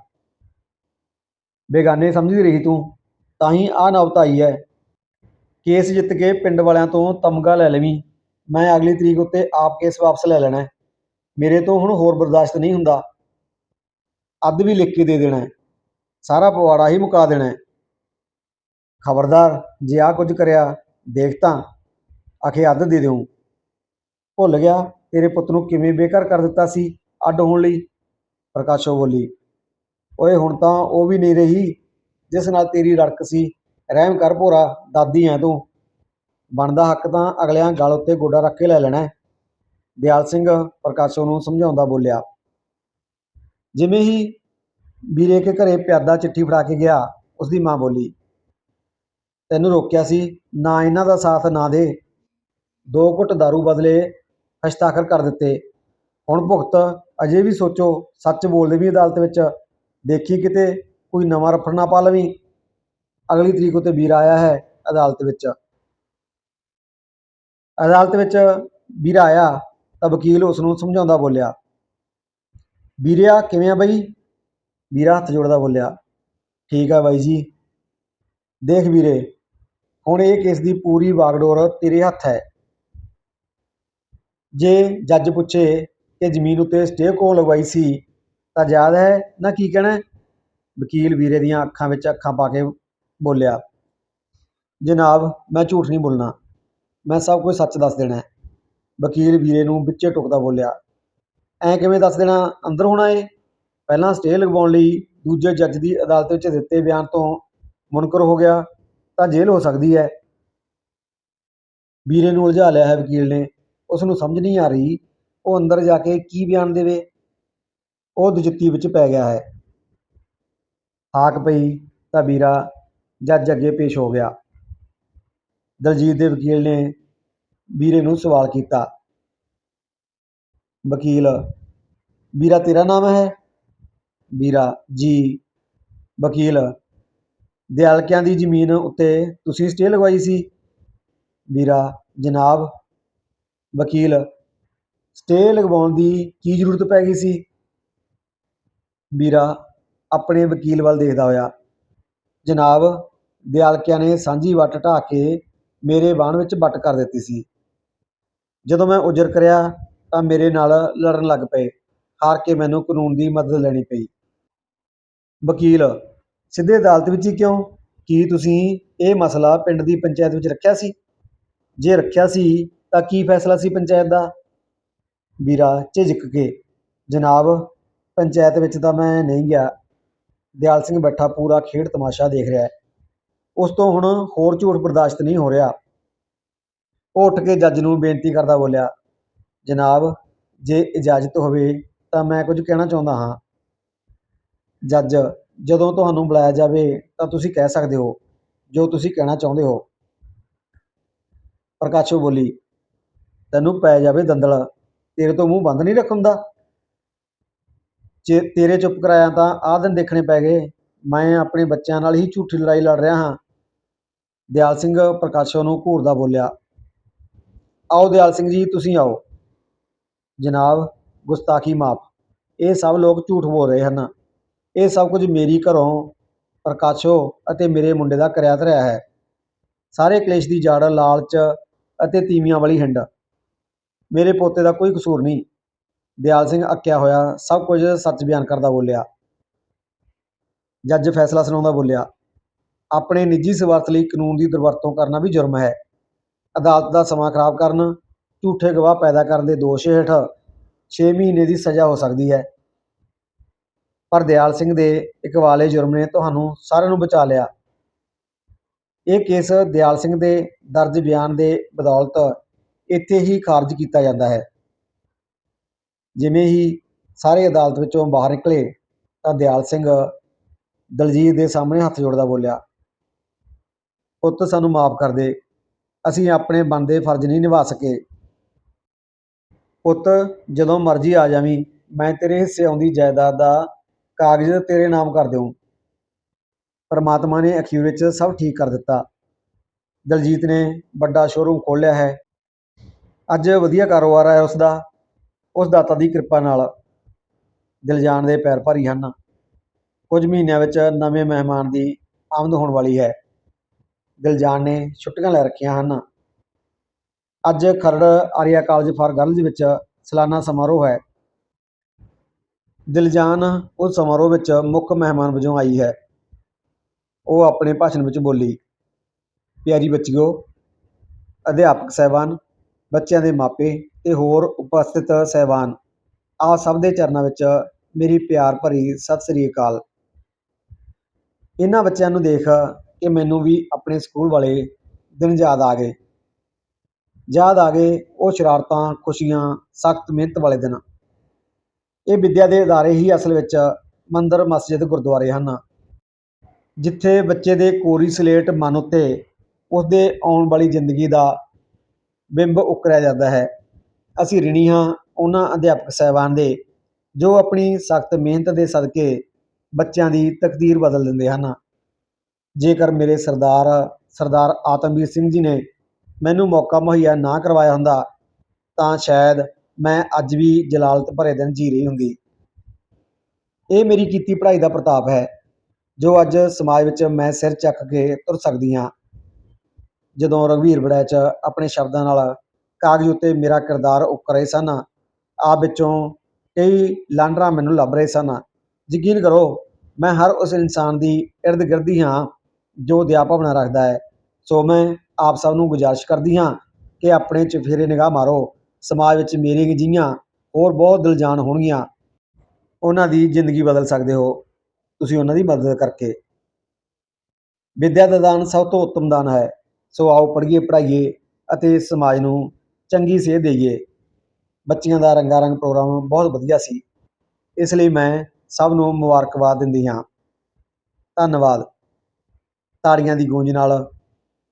ਬੇਗਾਨੇ, ਸਮਝਦੀ ਰਹੀ ਤੂੰ? ਤਾਂ ਹੀ ਆ ਨੌਬਤ ਆਈ ਹੈ। ਕੇਸ ਜਿੱਤ ਕੇ ਪਿੰਡ ਵਾਲਿਆਂ ਤੋਂ ਤਮਗਾ ਲੈ ਲਵੀਂ। ਮੈਂ ਅਗਲੀ ਤਰੀਕ ਉੱਤੇ ਆਪ ਕੇਸ ਵਾਪਸ ਲੈ ਲੈਣਾ ਮੇਰੇ ਤੋਂ ਹੁਣ ਹੋਰ ਬਰਦਾਸ਼ਤ ਨਹੀਂ ਹੁੰਦਾ। ਅੱਧ ਵੀ ਲਿਖ ਕੇ ਦੇ ਦੇਣਾ ਸਾਰਾ ਪਵਾੜਾ ਹੀ ਮੁਕਾ ਦੇਣਾ ਖਬਰਦਾਰ, ਜੇ ਆ ਕੁਝ ਕਰਿਆ, ਦੇਖ ਤਾਂ। ਆਖੇ, ਅੱਧ ਦੇ ਦਿਉ ਭੁੱਲ ਗਿਆ, ਤੇਰੇ ਪੁੱਤ ਨੂੰ ਕਿਵੇਂ ਬੇਘਰ ਕਰ ਦਿੱਤਾ ਸੀ ਅੱਡ ਹੋਣ ਲਈ? ਪ੍ਰਕਾਸ਼ੋ ਬੋਲੀ, ਓਏ, ਹੁਣ ਤਾਂ ਉਹ ਵੀ ਨਹੀਂ ਰਹੀ, ਜਿਸ ਨਾਲ ਤੇਰੀ ਰੜਕ ਸੀ। ਰਹਿਮ ਕਰ ਭੋਰਾ, ਦਾਦੀ ਐ ਤੂੰ। ਬਣਦਾ ਹੱਕ ਤਾਂ ਅਗਲਿਆਂ ਗਲ ਉੱਤੇ ਗੋਡਾ ਰੱਖ ਕੇ ਲੈ ਲੈਣਾ ਦਿਆਲ ਸਿੰਘ ਪ੍ਰਕਾਸ਼ੋ ਨੂੰ ਸਮਝਾਉਂਦਾ ਬੋਲਿਆ, ਜਿਵੇਂ ਹੀ ਵੀਰੇ ਕੇ ਘਰੇ ਪਿਆਦਾ ਚਿੱਠੀ ਫੜਾ ਕੇ ਗਿਆ ਉਸ ਦੀ ਮਾਂ ਬੋਲੀ, ਤੈਨੂੰ ਰੋਕਿਆ ਸੀ, ਨਾ ਇਹਨਾਂ ਦਾ ਸਾਥ ਨਾ ਦੇ। ਦੋ ਘੁੱਟ दारू ਬਦਲੇ ਹਸਤਾਖਰ ਕਰ ਦਿੱਤੇ। ਹੁਣ ਭੁਗਤ, ਅਜੇ ਵੀ ਸੋਚੋ, ਸੱਚ ਬੋਲਦੇ ਵੀ ਅਦਾਲਤ ਵਿੱਚ, ਦੇਖੀ ਕਿਤੇ ਕੋਈ ਨਵਾਂ ਰਫੜ ਨਾ ਪਾ ਲਵੀਂ। ਅਗਲੀ ਤਰੀਕ ਉਤੇ ਵੀਰ ਆਇਆ ਹੈ ਅਦਾਲਤ ਵਿੱਚ। ਅਦਾਲਤ ਵਿੱਚ ਵੀਰਾ ਆਇਆ ਤਾਂ ਵਕੀਲ ਉਸ ਨੂੰ ਸਮਝਾਉਂਦਾ ਬੋਲਿਆ, ਵੀਰਿਆ, ਕਿਵੇਂ ਆ ਬਈ? ਵੀਰਾ ਹੱਥ ਜੋੜਦਾ ਬੋਲਿਆ, ਠੀਕ ਆ ਬਾਈ ਜੀ। ਦੇਖ ਵੀਰੇ, ਹੁਣ ਇਹ ਕੇਸ ਦੀ ਪੂਰੀ ਵਾਗਡੋਰ ਤੇਰੇ ਹੱਥ ਹੈ। ਜੇ ਜੱਜ ਪੁੱਛੇ ਕਿ ਜ਼ਮੀਨ ਉੱਤੇ ਸਟੇ ਕੋਲ ਲਗਵਾਈ ਸੀ, ਤਾਂ ਯਾਦ ਹੈ ਨਾ ਕੀ ਕਹਿਣਾ? ਵਕੀਲ ਵੀਰੇ ਦੀਆਂ ਅੱਖਾਂ ਵਿੱਚ ਅੱਖਾਂ ਪਾ ਕੇ ਬੋਲਿਆ, ਜਨਾਬ, ਮੈਂ ਝੂਠ ਨਹੀਂ ਬੋਲਣਾ। ਮੈਂ ਸਭ ਕੁਝ ਸੱਚ ਦੱਸ ਦੇਣਾ ਵਕੀਲ ਵੀਰੇ ਨੂੰ ਵਿੱਚੇ ਟੁਕਦਾ ਬੋਲਿਆ, ਐਂ ਕਿਵੇਂ ਦੱਸ ਦੇਣਾ? ਅੰਦਰ ਹੋਣਾ ਏ? ਪਹਿਲਾਂ ਸਟੇ ਲਗਵਾਉਣ ਲਈ ਦੂਜੇ ਜੱਜ ਦੀ ਅਦਾਲਤ ਵਿੱਚ ਦਿੱਤੇ ਬਿਆਨ ਤੋਂ ਮੁਨਕਰ ਹੋ ਗਿਆ, ਤਾਂ ਜੇਲ੍ਹ ਹੋ ਸਕਦੀ ਹੈ। ਵੀਰੇ ਨੂੰ ਉਲਝਾ ਲਿਆ ਹੈ ਵਕੀਲ ਨੇ। ਉਸ ਨੂੰ ਸਮਝ ਨਹੀਂ ਆ ਰਹੀ, ਉਹ ਅੰਦਰ ਜਾ ਕੇ ਕੀ ਬਿਆਨ ਦੇਵੇ? ਉਹ ਦਜਿੱਤੀ ਵਿੱਚ ਪੈ ਗਿਆ ਹੈ। ਹਾਕ ਪਈ ਤਾਂ ਵੀਰਾ ਜੱਜ ਅੱਗੇ ਪੇਸ਼ ਹੋ ਗਿਆ। ਦਲਜੀਤ ਦੇ ਵਕੀਲ ਨੇ ਵੀਰੇ ਨੂੰ ਸਵਾਲ ਕੀਤਾ। ਵਕੀਲ, ਵੀਰਾ ਤੇਰਾ ਨਾਮ ਹੈ? ਵੀਰਾ, ਜੀ। ਵਕੀਲ, ਦਿਆਲਕਿਆਂ ਦੀ ਜ਼ਮੀਨ ਉੱਤੇ ਤੁਸੀਂ ਸਟੇ ਲਗਵਾਈ ਸੀ? ਵੀਰਾ, ਜਨਾਬ। ਵਕੀਲ, ਸਟੇ ਲਗਵਾਉਣ ਦੀ ਕੀ ਜ਼ਰੂਰਤ ਪੈ ਗਈ ਸੀ? ਵੀਰਾ, ਆਪਣੇ ਵਕੀਲ ਵੱਲ ਦੇਖਦਾ ਹੋਇਆ। ਜਨਾਬ, ਦਿਆਲਕਿਆਂ ਨੇ ਸਾਂਝੀ ਵੱਟ ਢਾਹ ਕੇ ਮੇਰੇ ਬਾਣ ਵਿੱਚ ਵੱਟ ਕਰ ਦਿੱਤੀ ਸੀ। ਜਦੋਂ ਮੈਂ ਉਜਰ ਕਰਿਆ ਤਾਂ ਮੇਰੇ ਨਾਲ ਲੜਨ ਲੱਗ ਪਏ। ਹਾਰ ਕੇ ਮੈਨੂੰ ਕਾਨੂੰਨ ਦੀ ਮਦਦ ਲੈਣੀ ਪਈ। ਵਕੀਲ, ਸਿੱਧੇ ਅਦਾਲਤ ਵਿੱਚ ਹੀ ਕਿਉਂ? ਕੀ ਤੁਸੀਂ ਇਹ ਮਸਲਾ ਪਿੰਡ ਦੀ ਪੰਚਾਇਤ ਵਿੱਚ ਰੱਖਿਆ ਸੀ? ਜੇ ਰੱਖਿਆ ਸੀ, ਤਾਂ ਕੀ ਫੈਸਲਾ ਸੀ ਪੰਚਾਇਤ ਦਾ? ਵੀਰਾ ਝਿਜਕ ਕੇ, ਜਨਾਬ, ਪੰਚਾਇਤ ਵਿੱਚ ਤਾਂ ਮੈਂ ਨਹੀਂ ਗਿਆ। ਦਿਆਲ ਸਿੰਘ ਬੈਠਾ ਪੂਰਾ ਖੇਡ ਤਮਾਸ਼ਾ ਦੇਖ ਰਿਹਾ ਹੈ। ਉਸ ਤੋਂ ਹੁਣ ਹੋਰ ਝੂਠ ਬਰਦਾਸ਼ਤ ਨਹੀਂ ਹੋ ਰਿਹਾ। ਉਹ ਉੱਠ ਕੇ ਜੱਜ ਨੂੰ ਬੇਨਤੀ ਕਰਦਾ ਬੋਲਿਆ, ਜਨਾਬ, ਜੇ ਇਜਾਜ਼ਤ ਹੋਵੇ ਤਾਂ ਮੈਂ ਕੁਝ ਕਹਿਣਾ ਚਾਹੁੰਦਾ ਹਾਂ। ਜੱਜ, ਜਦੋਂ ਤੁਹਾਨੂੰ ਬੁਲਾਇਆ ਜਾਵੇ ਤਾਂ ਤੁਸੀਂ ਕਹਿ ਸਕਦੇ ਹੋ ਜੋ ਤੁਸੀਂ ਕਹਿਣਾ ਚਾਹੁੰਦੇ ਹੋ। ਪ੍ਰਕਾਸ਼ੋ ਬੋਲੀ, ਤੈਨੂੰ ਪੈ ਜਾਵੇ ਦੰਦਲ, ਤੇਰੇ ਤੋਂ ਮੂੰਹ ਬੰਦ ਨਹੀਂ ਰੱਖੁੰਦਾ ਜੇ ਤੇਰੇ ਚੁੱਪ ਕਰਾਇਆ ਤਾਂ ਆਹ ਦਿਨ ਦੇਖਣੇ ਪੈ ਗਏ। ਮੈਂ ਆਪਣੇ ਬੱਚਿਆਂ ਨਾਲ ਹੀ ਝੂਠੀ ਲੜਾਈ ਲੜ ਰਿਹਾ ਹਾਂ। ਦਿਆਲ ਸਿੰਘ ਪ੍ਰਕਾਸ਼ੋ ਨੂੰ ਘੂਰਦਾ ਬੋਲਿਆ। ਆਓ ਦਿਆਲ ਸਿੰਘ ਜੀ, ਤੁਸੀਂ ਆਓ। ਜਨਾਬ ਗੁਸਤਾਖੀ ਮਾਫ। ਇਹ ਸਭ ਲੋਕ ਝੂਠ ਬੋਲ ਰਹੇ ਹਨ। ਇਹ ਸਭ ਕੁਝ ਮੇਰੀ ਘਰੋਂ ਪ੍ਰਕਾਸ਼ੋ ਅਤੇ ਮੇਰੇ ਮੁੰਡੇ ਦਾ ਕਰਿਆ ਧਰਿਆ ਹੈ। ਸਾਰੇ ਕਲੇਸ਼ ਦੀ ਜੜ, ਲਾਲਚ ਅਤੇ ਤੀਵੀਆਂ ਵਾਲੀ ਹਿੰਡ। ਮੇਰੇ ਪੋਤੇ ਦਾ ਕੋਈ ਕਸੂਰ ਨਹੀਂ। ਦਿਆਲ ਸਿੰਘ ਅੱਕਿਆ ਹੋਇਆ, ਸਭ ਕੁਝ ਸੱਚ ਬਿਆਨ ਕਰਦਾ ਬੋਲਿਆ। ਜੱਜ ਫੈਸਲਾ ਸੁਣਾਉਂਦਾ ਬੋਲਿਆ। ਆਪਣੇ ਨਿੱਜੀ ਸਵਾਰਥ ਲਈ ਕਾਨੂੰਨ ਦੀ ਦੁਰਵਰਤੋਂ ਕਰਨਾ ਵੀ ਜੁਰਮ ਹੈ। ਅਦਾਲਤ ਦਾ ਸਮਾਂ ਖਰਾਬ ਕਰਨ, ਝੂਠੇ ਗਵਾਹ ਪੈਦਾ ਕਰਨ ਦੇ ਦੋਸ਼ ਹੇਠ 6 ਮਹੀਨੇ ਦੀ ਸਜ਼ਾ ਹੋ ਸਕਦੀ ਹੈ। ਪਰ ਦਿਆਲ ਸਿੰਘ ਦੇ ਇਕਵਾਲੇ ਜੁਰਮ ਨੇ ਤੁਹਾਨੂੰ ਸਾਰਿਆਂ ਨੂੰ ਬਚਾ ਲਿਆ। ਇਹ ਕੇਸ ਦਿਆਲ ਸਿੰਘ ਦੇ ਦਰਜ ਬਿਆਨ ਦੇ ਬਦੌਲਤ ਇੱਥੇ ਹੀ ਖਾਰਜ ਕੀਤਾ ਜਾਂਦਾ ਹੈ। ਜਿਵੇਂ ਹੀ ਸਾਰੇ ਅਦਾਲਤ ਵਿੱਚੋਂ ਬਾਹਰ ਨਿਕਲੇ ਤਾਂ ਦਿਆਲ ਸਿੰਘ ਦਲਜੀਤ ਦੇ ਸਾਹਮਣੇ ਹੱਥ ਜੋੜਦਾ ਬੋਲਿਆ। ਪੁੱਤ ਸਾਨੂੰ ਮਾਫ ਕਰ ਦੇ। ਅਸੀਂ ਆਪਣੇ ਬਣਦੇ ਫਰਜ਼ ਨਹੀਂ ਨਿਭਾ ਸਕੇ। ਪੁੱਤ, ਜਦੋਂ ਮਰਜ਼ੀ ਆ ਜਾਵੀਂ, ਮੈਂ ਤੇਰੇ ਹਿੱਸੇ ਆਉਂਦੀ ਜਾਇਦਾਦ ਦਾ ਕਾਗਜ਼ ਤੇਰੇ ਨਾਮ ਕਰ ਦਿਉ ਪਰਮਾਤਮਾ ਨੇ ਅਖੀਰ ਵਿੱਚ ਸਭ ਠੀਕ ਕਰ ਦਿੱਤਾ। ਦਲਜੀਤ ਨੇ ਵੱਡਾ ਸ਼ੋਰੂਮ ਖੋਲ੍ਹਿਆ ਹੈ। ਅੱਜ ਵਧੀਆ ਕਾਰੋਬਾਰ ਹੈ ਉਸ ਦਾ ਉਸ ਦਾਤਾ ਦੀ ਕਿਰਪਾ ਨਾਲ। ਦਿਲਜਾਨ ਦੇ ਪੈਰ ਭਾਰੀ ਹਨ। ਕੁਝ ਮਹੀਨਿਆਂ ਵਿੱਚ ਨਵੇਂ ਮਹਿਮਾਨ ਦੀ ਆਮਦ ਹੋਣ ਵਾਲੀ ਹੈ। ਦਿਲਜਾਨ ਨੇ ਛੁੱਟੀਆਂ ਲੈ ਰੱਖੀਆਂ ਹਨ। ਅੱਜ Kharar Arya college for girls ਵਿੱਚ ਸਾਲਾਨਾ ਸਮਾਰੋਹ ਹੈ। ਦਿਲਜਾਨ ਉਸ ਸਮਾਰੋਹ ਵਿੱਚ ਮੁੱਖ ਮਹਿਮਾਨ ਵਜੋਂ ਆਈ ਹੈ। ਉਹ ਆਪਣੇ ਭਾਸ਼ਣ ਵਿੱਚ ਬੋਲੀ, ਪਿਆਰੀ ਬੱਚਿਓ, ਅਧਿਆਪਕ ਸਹਿਬਾਨ, ਬੱਚਿਆਂ ਦੇ ਮਾਪੇ ਤੇ ਹੋਰ ਉਪਸਥਿਤ ਸਹਿਬਾਨ, ਆ ਸਭ ਦੇ ਚਰਨਾਂ ਵਿੱਚ ਮੇਰੀ ਪਿਆਰ ਭਰੀ ਸਤਿ ਸ੍ਰੀ ਅਕਾਲ। ਇਹਨਾਂ ਬੱਚਿਆਂ ਨੂੰ ਦੇਖ ਕਿ ਮੈਨੂੰ ਵੀ ਆਪਣੇ ਸਕੂਲ ਵਾਲੇ ਦਿਨ ਯਾਦ ਆ ਗਏ। ਯਾਦ ਆ ਗਏ ਉਹ ਸ਼ਰਾਰਤਾਂ, ਖੁਸ਼ੀਆਂ, ਸਖਤ ਮਿਹਨਤ ਵਾਲੇ ਦਿਨ। ਇਹ ਵਿੱਦਿਆ ਦੇ ਅਦਾਰੇ ਹੀ ਅਸਲ ਵਿੱਚ ਮੰਦਰ, ਮਸਜਿਦ, ਗੁਰਦੁਆਰੇ ਹਨ। ਜਿੱਥੇ ਬੱਚੇ ਦੇ ਕੋਰੀ ਸਲੇਟ ਮਨ ਉੱਤੇ ਉਸਦੇ ਆਉਣ ਵਾਲੀ ਜ਼ਿੰਦਗੀ ਦਾ ਬਿੰਬ ਉਕਰਿਆ ਜਾਂਦਾ ਹੈ। ਅਸੀਂ ਰਿਣੀ ਹਾਂ ਉਹਨਾਂ ਅਧਿਆਪਕ ਸਹਿਬਾਨ ਦੇ, ਜੋ ਆਪਣੀ ਸਖਤ ਮਿਹਨਤ ਦੇ ਸਦਕੇ ਬੱਚਿਆਂ ਦੀ ਤਕਦੀਰ ਬਦਲ ਦਿੰਦੇ ਹਨ। ਜੇਕਰ ਮੇਰੇ ਸਰਦਾਰ ਸਰਦਾਰ ਆਤਮਵੀਰ ਸਿੰਘ ਜੀ ਨੇ ਮੈਨੂੰ ਮੌਕਾ ਮੁਹੱਈਆ ਨਾ ਕਰਵਾਇਆ ਹੁੰਦਾ, ਤਾਂ ਸ਼ਾਇਦ ਮੈਂ ਅੱਜ ਵੀ ਜਲਾਲਤ ਭਰੇ ਦਿਨ ਜੀ ਰਹੀ ਹੁੰਦੀ। ਇਹ ਮੇਰੀ ਕੀਤੀ ਪੜ੍ਹਾਈ ਦਾ ਪ੍ਰਤਾਪ ਹੈ, ਜੋ ਅੱਜ ਸਮਾਜ ਵਿੱਚ ਮੈਂ ਸਿਰ ਚੱਕ ਕੇ ਤੁਰ ਸਕਦੀ ਹਾਂ। ਜਦੋਂ ਰਘਵੀਰ ਬੜੈਚ ਆਪਣੇ ਸ਼ਬਦਾਂ ਨਾਲ ਕਾਗਜ਼ ਉੱਤੇ ਮੇਰਾ ਕਿਰਦਾਰ ਉਕਰ ਰਹੇ ਸਨ, ਆਪ ਵਿੱਚੋਂ ਕਈ ਲਾਂਡਰਾਂ ਮੈਨੂੰ ਲੱਭ ਰਹੇ ਸਨ। ਯਕੀਨ ਕਰੋ, ਮੈਂ ਹਰ ਉਸ ਇਨਸਾਨ ਦੀ ਇਰਦ ਗਿਰਦੀ ਹਾਂ। ਜੋ ਦਇਆ ਭਾਵਨਾ ਰੱਖਦਾ ਹੈ। ਸੋ ਮੈਂ ਆਪ ਸਭ ਨੂੰ ਗੁਜ਼ਾਰਿਸ਼ ਕਰਦੀ ਹਾਂ ਕਿ ਆਪਣੇ ਚਫੇਰੇ ਨਿਗਾਹ ਮਾਰੋ। ਸਮਾਜ ਵਿੱਚ ਮੇਰੀ ਜਿਹੀਆਂ ਹੋਰ ਬਹੁਤ ਦਿਲਜਾਨ ਹੋਣਗੀਆਂ। ਉਹਨਾਂ ਦੀ ਜ਼ਿੰਦਗੀ ਬਦਲ ਸਕਦੇ ਹੋ। ਤੁਸੀਂ ਉਹਨਾਂ ਦੀ ਮਦਦ ਕਰਕੇ। ਵਿੱਦਿਆ ਦਾ ਦਾਨ ਸਭ ਤੋਂ ਉੱਤਮ ਦਾਨ ਹੈ। ਸੋ ਆਓ ਪੜ੍ਹੀਏ, ਪੜ੍ਹਾਈਏ ਅਤੇ ਸਮਾਜ ਨੂੰ ਚੰਗੀ ਸੇਧ ਦੇਈਏ। ਬੱਚਿਆਂ ਦਾ ਰੰਗਾਰੰਗ ਪ੍ਰੋਗਰਾਮ ਬਹੁਤ ਵਧੀਆ ਸੀ। ਇਸ ਲਈ ਮੈਂ ਸਭ ਨੂੰ ਮੁਬਾਰਕਬਾਦ ਦਿੰਦੀ ਹਾਂ। ਧੰਨਵਾਦ। ਤਾੜੀਆਂ ਦੀ ਗੂੰਜ ਨਾਲ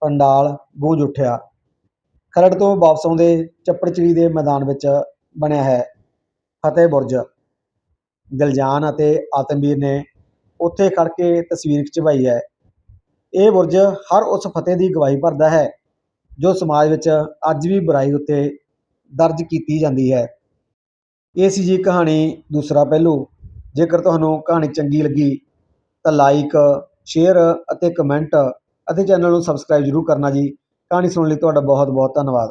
ਪੰਡਾਲ ਗੂੰਜ ਉੱਠਿਆ। ਖਰੜ ਤੋਂ ਵਾਪਸ ਆਉਂਦੇ ਚੱਪੜਚਿੜੀ ਦੇ ਮੈਦਾਨ ਵਿੱਚ ਬਣਿਆ ਹੈ ਫਤਿਹ ਬੁਰਜ। ਦਿਲਜਾਨ ਅਤੇ ਆਤਮਵੀਰ ਨੇ ਉੱਥੇ ਖੜ ਕੇ ਤਸਵੀਰ ਖਿਚਵਾਈ ਹੈ। ਇਹ ਬੁਰਜ ਹਰ ਉਸ ਫਤਿਹ ਦੀ ਗਵਾਹੀ ਭਰਦਾ ਹੈ ਜੋ ਸਮਾਜ ਵਿੱਚ ਅੱਜ ਵੀ ਬੁਰਾਈ ਉੱਤੇ ਦਰਜ ਕੀਤੀ ਜਾਂਦੀ ਹੈ। ਇਹ ਸੀ ਜੀ ਕਹਾਣੀ ਦੂਸਰਾ ਪਹਿਲੂ। ਜੇਕਰ ਤੁਹਾਨੂੰ ਕਹਾਣੀ ਚੰਗੀ ਲੱਗੀ ਤਾਂ ਲਾਈਕ ਸ਼ੇਅਰ ਅਤੇ ਕਮੈਂਟ ਅਤੇ ਚੈਨਲ ਨੂੰ ਸਬਸਕ੍ਰਾਈਬ ਜ਼ਰੂਰ ਕਰਨਾ ਜੀ। ਕਹਾਣੀ ਸੁਣਨ ਲਈ ਤੁਹਾਡਾ ਬਹੁਤ ਬਹੁਤ ਧੰਨਵਾਦ।